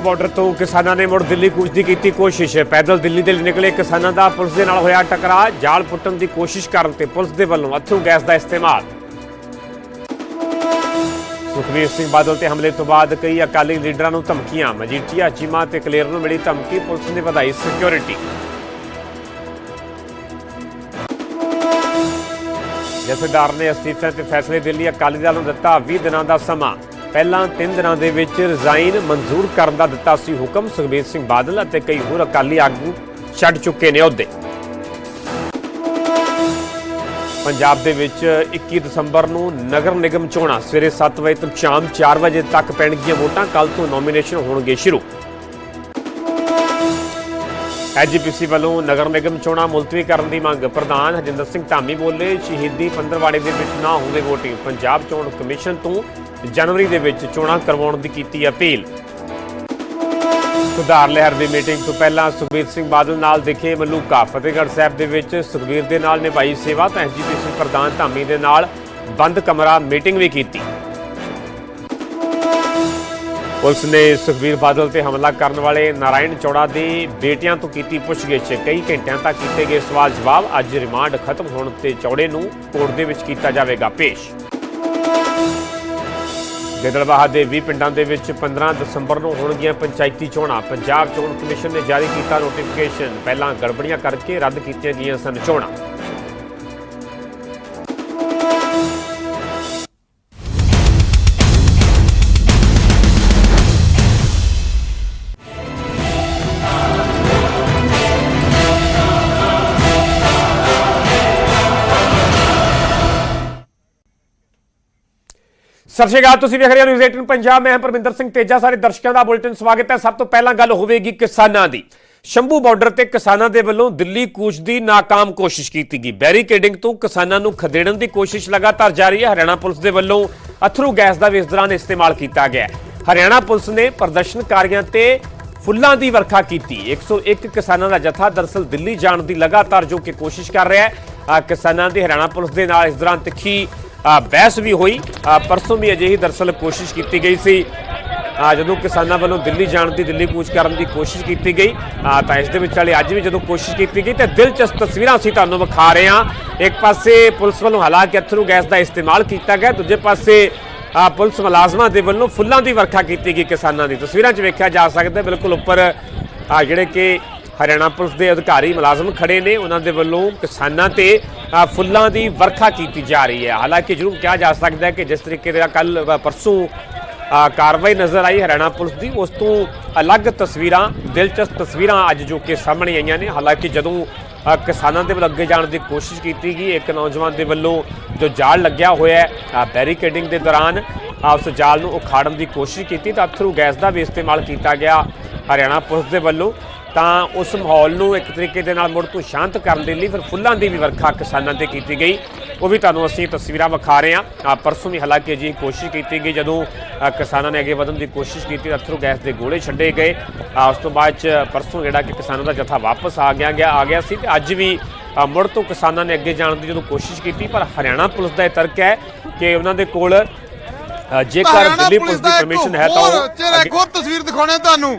Shambhu border ਤੋਂ ਕਿਸਾਨਾਂ ਨੇ ਮੁੜ ਦਿੱਲੀ ਕੂਚ ਦੀ ਕੀਤੀ ਕੋਸ਼ਿਸ਼। ਪੈਦਲ ਦਿੱਲੀ ਦੇ ਲਈ ਨਿਕਲੇ ਕਿਸਾਨਾਂ ਦਾ ਪੁਲਿਸ ਦੇ ਨਾਲ ਹੋਇਆ ਟਕਰਾਅ। ਜਾਲ ਪੁੱਟਣ ਦੀ ਕੋਸ਼ਿਸ਼ ਕਰਨ ਤੇ ਪੁਲਿਸ ਦੇ ਵੱਲੋਂ ਅਥਰੂ ਗੈਸ ਦਾ ਇਸਤੇਮਾਲ। ਸੁਖਬੀਰ ਸਿੰਘ ਬਾਦਲ ਤੇ ਹਮਲੇ ਤੋਂ ਬਾਅਦ ਕਈ ਅਕਾਲੀ ਲੀਡਰਾਂ ਨੂੰ ਧਮਕੀਆਂ, ਮਜੀਠੀਆ, ਚੀਮਾ ਤੇ ਕਲੇਰ ਨੂੰ ਮਿਲੀ ਧਮਕੀ, ਪੁਲਿਸ ਨੇ ਵਧਾਈ ਸਿਕਿਉਰਿਟੀ ਜਥੇਦਾਰ ਨੇ ਅਸਤੀਫੇ ਤੇ ਫੈਸਲੇ ਦਿੱਲੀ ਅਕਾਲੀ ਦਲ ਨੂੰ ਦਿੱਤਾ 20 ਦਿਨਾਂ ਦਾ ਸਮਾਂ। ਪਹਿਲਾਂ 3 ਦਿਨਾਂ ਦੇ ਵਿੱਚ ਰਿਜ਼ਾਈਨ ਮਨਜ਼ੂਰ ਕਰਨ ਦਾ ਦਿੱਤਾ ਸੀ ਹੁਕਮ। ਸੁਖਬੀਰ ਸਿੰਘ ਬਾਦਲ ਅਤੇ ਕਈ ਹੋਰ ਅਕਾਲੀ ਆਗੂ ਛੱਡ ਚੁੱਕੇ ਨੇ ਅਹੁਦੇ। ਪੰਜਾਬ ਦੇ ਵਿੱਚ 21 ਦਸੰਬਰ ਨੂੰ ਨਗਰ ਨਿਗਮ ਚੋਣਾਂ ਸਵੇਰੇ 7 ਵਜੇ ਤੋਂ ਸ਼ਾਮ 4 ਵਜੇ ਤੱਕ ਪੈਣਗੀਆਂ ਵੋਟਾਂ। ਕੱਲ ਤੋਂ ਨੋਮੀਨੇਸ਼ਨ ਹੋਣਗੇ ਸ਼ੁਰੂ। ਐਜੀਪੀਸੀ ਵੱਲੋਂ ਨਗਰ ਨਿਗਮ ਚੋਣਾਂ ਮੁਲਤਵੀ ਕਰਨ ਦੀ ਮੰਗ। ਪ੍ਰਧਾਨ ਹਜਿੰਦਰ ਸਿੰਘ ਧਾਮੀ ਬੋਲੇ, ਸ਼ਹੀਦੀ ਪੰਦਰਵਾੜੇ ਦੇ ਵਿੱਚ ਨਾ ਹੋਵੇ VOTING ਪੰਜਾਬ ਚੋਣ ਕਮਿਸ਼ਨ ਤੋਂ ਜਨਵਰੀ ਦੇ ਵਿੱਚ ਚੋਣਾਂ ਕਰਵਾਉਣ ਦੀ ਕੀਤੀ ਅਪੀਲ। ਸੁਧਾਰ ਲਹਿਰ ਦੀ ਮੀਟਿੰਗ ਤੋਂ ਪਹਿਲਾਂ ਸੁਖਬੀਰ ਸਿੰਘ ਬਾਦਲ ਨਾਲ ਦਿਖੇ ਮਲੂਕਾ। ਫਤਿਹਗੜ੍ਹ ਸਾਹਿਬ ਦੇ ਵਿੱਚ ਸੁਖਬੀਰ ਦੇ ਨਾਲ ਨਿਭਾਈ ਸੇਵਾ ਤਾਂ ਐਜੀਪੀਸੀ ਪ੍ਰਧਾਨ ਧਾਮੀ ਦੇ ਨਾਲ ਬੰਦ ਕਮਰਾ ਮੀਟਿੰਗ ਵੀ ਕੀਤੀ। ਪੁਲਿਸ ਨੇ ਸੁਖਬੀਰ ਬਾਦਲ ਤੇ ਹਮਲਾ ਕਰਨ ਵਾਲੇ ਨਾਰਾਇਣ ਚੌੜਾ ਦੇ ਬੇਟਿਆਂ ਤੋਂ ਕੀਤੀ ਪੁੱਛਗਿੱਛ। ਕਈ ਘੰਟਿਆਂ ਤੱਕ ਕੀਤੇ ਗਏ ਸਵਾਲ ਜਵਾਬ ਅੱਜ ਰਿਮਾਂਡ ਖਤਮ ਹੋਣ ਤੇ ਚੌੜੇ ਨੂੰ ਕੋਰਟ ਦੇ ਵਿੱਚ ਕੀਤਾ ਜਾਵੇਗਾ ਪੇਸ਼। ਗਿੱਦੜਬਾਹਾ ਦੇ 20 ਪਿੰਡਾਂ ਦੇ ਵਿੱਚ 15 ਦਸੰਬਰ ਨੂੰ ਹੋਣਗੀਆਂ ਪੰਚਾਇਤੀ ਚੋਣਾਂ। ਪੰਜਾਬ ਚੋਣ ਕਮਿਸ਼ਨ ਨੇ ਜਾਰੀ ਕੀਤਾ ਨੋਟੀਫਿਕੇਸ਼ਨ ਪਹਿਲਾਂ ਗੜਬੜੀਆਂ ਕਰਕੇ ਰੱਦ ਕੀਤੀਆਂ ਗਈਆਂ ਸਨ ਚੋਣਾਂ। ਸਤਿ ਸ਼੍ਰੀ ਅਕਾਲ, ਤੁਸੀਂ ਵੇਖ ਰਹੇ ਹੋ ਨਿਊਜ਼ 18 ਪੰਜਾਬ। ਮੈਂ ਪਰਮਿੰਦਰ ਸਿੰਘ ਤੇਜਾ। ਸਾਰੇ ਦਰਸ਼ਕਾਂ ਦਾ ਬੁਲਟਨ ਸਵਾਗਤ ਹੈ। ਸਭ ਤੋਂ ਪਹਿਲਾਂ ਗੱਲ ਹੋਵੇਗੀ ਕਿਸਾਨਾਂ ਦੀ। ਸ਼ੰਭੂ ਬਾਰਡਰ ਤੇ ਕਿਸਾਨਾਂ ਦੇ ਵੱਲੋਂ ਦਿੱਲੀ ਕੂਚ ਦੀ ناکਾਮ ਕੋਸ਼ਿਸ਼ ਕੀਤੀ ਗਈ। ਬੈਰੀਕੇਡਿੰਗ ਤੋਂ ਕਿਸਾਨਾਂ ਨੂੰ ਖਦੇੜਨ ਦੀ ਕੋਸ਼ਿਸ਼ ਲਗਾਤਾਰ ਜਾਰੀ ਹੈ। ਹਰਿਆਣਾ ਪੁਲਿਸ ਦੇ ਵੱਲੋਂ ਅਥਰੂ ਗੈਸ ਦਾ ਵੀ ਇਸ ਦੌਰਾਨ ਇਸਤੇਮਾਲ ਕੀਤਾ ਗਿਆ ਹਰਿਆਣਾ ਪੁਲਿਸ ਨੇ ਪ੍ਰਦਰਸ਼ਨਕਾਰੀਆਂ ਤੇ ਫੁੱਲਾਂ ਦੀ ਵਰਖਾ ਕੀਤੀ। 101 ਕਿਸਾਨਾਂ ਦਾ ਜਥਾ ਦਰਸਲ ਦਿੱਲੀ ਜਾਣ ਦੀ ਲਗਾਤਾਰ ਜੋ ਕਿ ਕੋਸ਼ਿਸ਼ ਕਰ ਰਿਹਾ ਹੈ ਕਿਸਾਨਾਂ ਦੀ ਹਰਿਆਣਾ ਪੁਲਿਸ ਦੇ ਨਾਲ ਇਸ ਦੌਰਾਨ ਤਿੱਖੀ ਬਹਿਸ ਵੀ ਹੋਈ। ਪਰਸੋਂ ਵੀ ਅਜਿਹੀ ਦਰਸਲ ਕੋਸ਼ਿਸ਼ ਕੀਤੀ ਗਈ ਸੀ। ਜਦੋਂ ਕਿਸਾਨਾਂ ਵੱਲੋਂ ਦਿੱਲੀ ਜਾਣ ਦੀ, ਦਿੱਲੀ ਕੂਚ ਕਰਨ ਦੀ ਕੋਸ਼ਿਸ਼ ਕੀਤੀ ਗਈ ਤਾਂ ਇਸ ਦੇ ਵਿੱਚ ਵਾਲੇ ਅੱਜ ਵੀ ਜਦੋਂ ਕੋਸ਼ਿਸ਼ ਕੀਤੀ ਗਈ ਤੇ ਦਿਲਚਸਪ ਤਸਵੀਰਾਂ ਅਸੀਂ ਤੁਹਾਨੂੰ ਵਿਖਾ ਰਹੇ ਹਾਂ। ਇੱਕ ਪਾਸੇ ਪੁਲਿਸ ਵੱਲੋਂ ਹਾਲਾਂਕਿ ਅਥਰੂ ਗੈਸ ਦਾ ਇਸਤੇਮਾਲ ਕੀਤਾ ਗਿਆ, ਦੂਜੇ ਪਾਸੇ ਪੁਲਿਸ ਮੁਲਾਜ਼ਮਾਂ ਦੇ ਵੱਲੋਂ ਫੁੱਲਾਂ ਦੀ ਵਰਖਾ ਕੀਤੀ ਗਈ ਕਿਸਾਨਾਂ ਦੀ। ਤਸਵੀਰਾਂ 'ਚ ਵੇਖਿਆ ਜਾ ਸਕਦਾ, ਬਿਲਕੁਲ ਉੱਪਰ ਜਿਹੜੇ ਕਿ ਹਰਿਆਣਾ ਪੁਲਿਸ ਦੇ ਅਧਿਕਾਰੀ ਮੁਲਾਜ਼ਮ ਖੜੇ ਨੇ। ਉਹਨਾਂ ਦੇ ਵੱਲੋਂ ਕਿਸਾਨਾਂ ਤੇ ਫੁੱਲਾਂ ਦੀ ਵਰਖਾ ਕੀਤੀ ਜਾ ਰਹੀ ਹੈ। ਹਾਲਾਂਕਿ ਜ਼ਰੂਰ ਕਿਹਾ ਜਾ ਸਕਦਾ ਹੈ ਕਿ ਜਿਸ ਤਰੀਕੇ ਦੇ ਕੱਲ ਪਰਸੋਂ ਕਾਰਵਾਈ ਨਜ਼ਰ ਆਈ ਹਰਿਆਣਾ ਪੁਲਿਸ ਦੀ, ਉਸ ਤੋਂ ਅਲੱਗ ਤਸਵੀਰਾਂ, ਦਿਲਚਸਪ ਤਸਵੀਰਾਂ ਅੱਜ ਜੋ ਕਿ ਸਾਹਮਣੇ ਆਈਆਂ ਨੇ। ਹਾਲਾਂਕਿ ਜਦੋਂ ਕਿਸਾਨਾਂ ਦੇ ਵੱਲ ਅੱਗੇ ਜਾਣ ਦੀ ਕੋਸ਼ਿਸ਼ ਕੀਤੀ ਗਈ, ਇੱਕ ਨੌਜਵਾਨ ਦੇ ਵੱਲੋਂ ਜੋ ਜਾਲ ਲੱਗਿਆ ਹੋਇਆ ਹੈ ਬੈਰੀਕੇਡਿੰਗ ਦੇ ਦੌਰਾਨ ਉਸ ਜਾਲ ਨੂੰ ਉਖਾੜਨ ਦੀ ਕੋਸ਼ਿਸ਼ ਕੀਤੀ। ਤਾਂ ਅਥਰੂ ਗੈਸ ਦਾ ਵੀ ਇਸਤੇਮਾਲ ਕੀਤਾ ਗਿਆ ਹਰਿਆਣਾ ਪੁਲਿਸ ਦੇ ਵੱਲੋਂ। ਤਾਂ ਉਸ ਮਾਹੌਲ ਨੂੰ ਇੱਕ ਤਰੀਕੇ ਦੇ ਨਾਲ ਮੁੜ ਤੋਂ ਸ਼ਾਂਤ ਕਰਨ ਦੇ ਲਈ ਫਿਰ ਫੁੱਲਾਂ ਦੀ ਵੀ ਵਰਖਾ ਕਿਸਾਨਾਂ ਤੇ ਕੀਤੀ ਗਈ। ਉਹ ਵੀ ਤੁਹਾਨੂੰ ਅਸੀਂ ਤਸਵੀਰਾਂ ਵਿਖਾ ਰਹੇ ਹਾਂ। ਪਰਸੋਂ ਵੀ ਹਾਲਾਂਕਿ ਜੀ ਕੋਸ਼ਿਸ਼ ਕੀਤੀ ਗਈ ਜਦੋਂ ਕਿਸਾਨਾਂ ਨੇ ਅੱਗੇ ਵਧਣ ਦੀ ਕੋਸ਼ਿਸ਼ ਕੀਤੀ ਤਾਂ ਅਥਰੂ ਗੈਸ ਦੇ ਗੋਲੇ ਛੱਡੇ ਗਏ। ਉਸ ਤੋਂ ਬਾਅਦ ਚ ਪਰਸੋਂ ਜਿਹੜਾ ਕਿ ਕਿਸਾਨਾਂ ਦਾ ਜਥਾ ਵਾਪਸ ਆ ਗਿਆ ਗਿਆ ਆ ਗਿਆ ਸੀ ਤੇ ਅੱਜ ਵੀ ਮੁੜ ਤੋਂ ਕਿਸਾਨਾਂ ਨੇ ਅੱਗੇ ਜਾਣ ਦੀ ਜਦੋਂ ਕੋਸ਼ਿਸ਼ ਕੀਤੀ ਪਰ ਹਰਿਆਣਾ ਪੁਲਿਸ ਦਾ ਇਹ ਤਰਕ ਹੈ ਕਿ ਉਹਨਾਂ ਦੇ ਕੋਲ ਜੇਕਰ ਦਿੱਲੀ ਪੁਲਿਸ ਦੀ ਪਰਮਿਸ਼ਨ ਹੈ ਤਾਂ ਉਹ ਹੋਰ ਤਸਵੀਰ ਦਿਖਾਉਣੇ ਤੁਹਾਨੂੰ।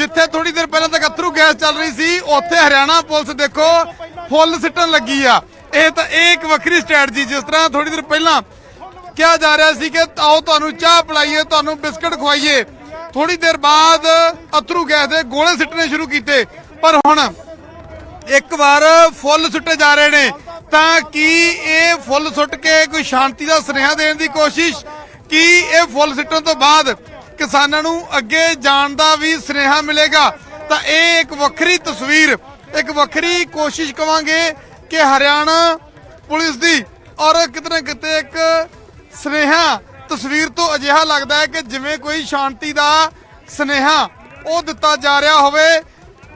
ਜਿੱਥੇ ਥੋੜੀ ਦੇਰ ਪਹਿਲਾਂ ਤੱਕ ਅਥਰੂ ਗੈਸ ਚੱਲ ਰਹੀ ਸੀ, ਉੱਥੇ ਹਰਿਆਣਾ ਪੁਲਿਸ ਦੇਖੋ, ਫੁੱਲ ਸਿੱਟਣ ਲੱਗੀ ਆ। ਇਹ ਤਾਂ ਇਹ ਇੱਕ ਵੱਖਰੀ ਸਟ੍ਰੈਟਜੀ, ਜਿਸ ਤਰ੍ਹਾਂ ਥੋੜੀ ਦੇਰ ਪਹਿਲਾਂ ਕਿਹਾ ਜਾ ਰਿਹਾ ਸੀ ਕਿ ਆਓ ਤੁਹਾਨੂੰ ਚਾਹ ਪਿਲਾਈਏ, ਤੁਹਾਨੂੰ ਬਿਸਕਟ ਖਵਾਈਏ। ਥੋੜੀ ਦੇਰ ਬਾਅਦ ਅਥਰੂ ਗੈਸ ਦੇ ਗੋਲੇ ਸਿੱਟਣੇ ਸ਼ੁਰੂ ਕੀਤੇ। ਪਰ ਹੁਣ ਇੱਕ ਵਾਰ ਫੁੱਲ ਸੁੱਟੇ ਜਾ ਰਹੇ ਨੇ। ਤਾਂ ਕੀ ਇਹ ਫੁੱਲ ਸੁੱਟ ਕੇ ਕੋਈ ਸ਼ਾਂਤੀ ਦਾ ਸੁਨੇਹਾ ਦੇਣ ਦੀ ਕੋਸ਼ਿਸ਼? ਕੀ ਇਹ ਫੁੱਲ ਸਿੱਟਣ ਤੋਂ ਬਾਅਦ ਕਿਸਾਨਾਂ ਨੂੰ ਅੱਗੇ ਜਾਣ ਦਾ ਵੀ ਸੁਨੇਹਾ ਮਿਲੇਗਾ। ਤਾਂ ਇਹ ਇੱਕ ਵੱਖਰੀ ਤਸਵੀਰ, ਇੱਕ ਵੱਖਰੀ ਕੋਸ਼ਿਸ਼ ਕਵਾਂਗੇ ਕਿ ਹਰਿਆਣਾ ਪੁਲਿਸ ਦੀ ਔਰ ਕਿਤੇ ਨਾ ਕਿਤੇ ਇੱਕ ਸੁਨੇਹਾ, ਤਸਵੀਰ ਤੋਂ ਅਜਿਹਾ ਲੱਗਦਾ ਹੈ ਕਿ ਜਿਵੇਂ ਕੋਈ ਸ਼ਾਂਤੀ ਦਾ ਸੁਨੇਹਾ ਉਹ ਦਿੱਤਾ ਜਾ ਰਿਹਾ ਹੋਵੇ।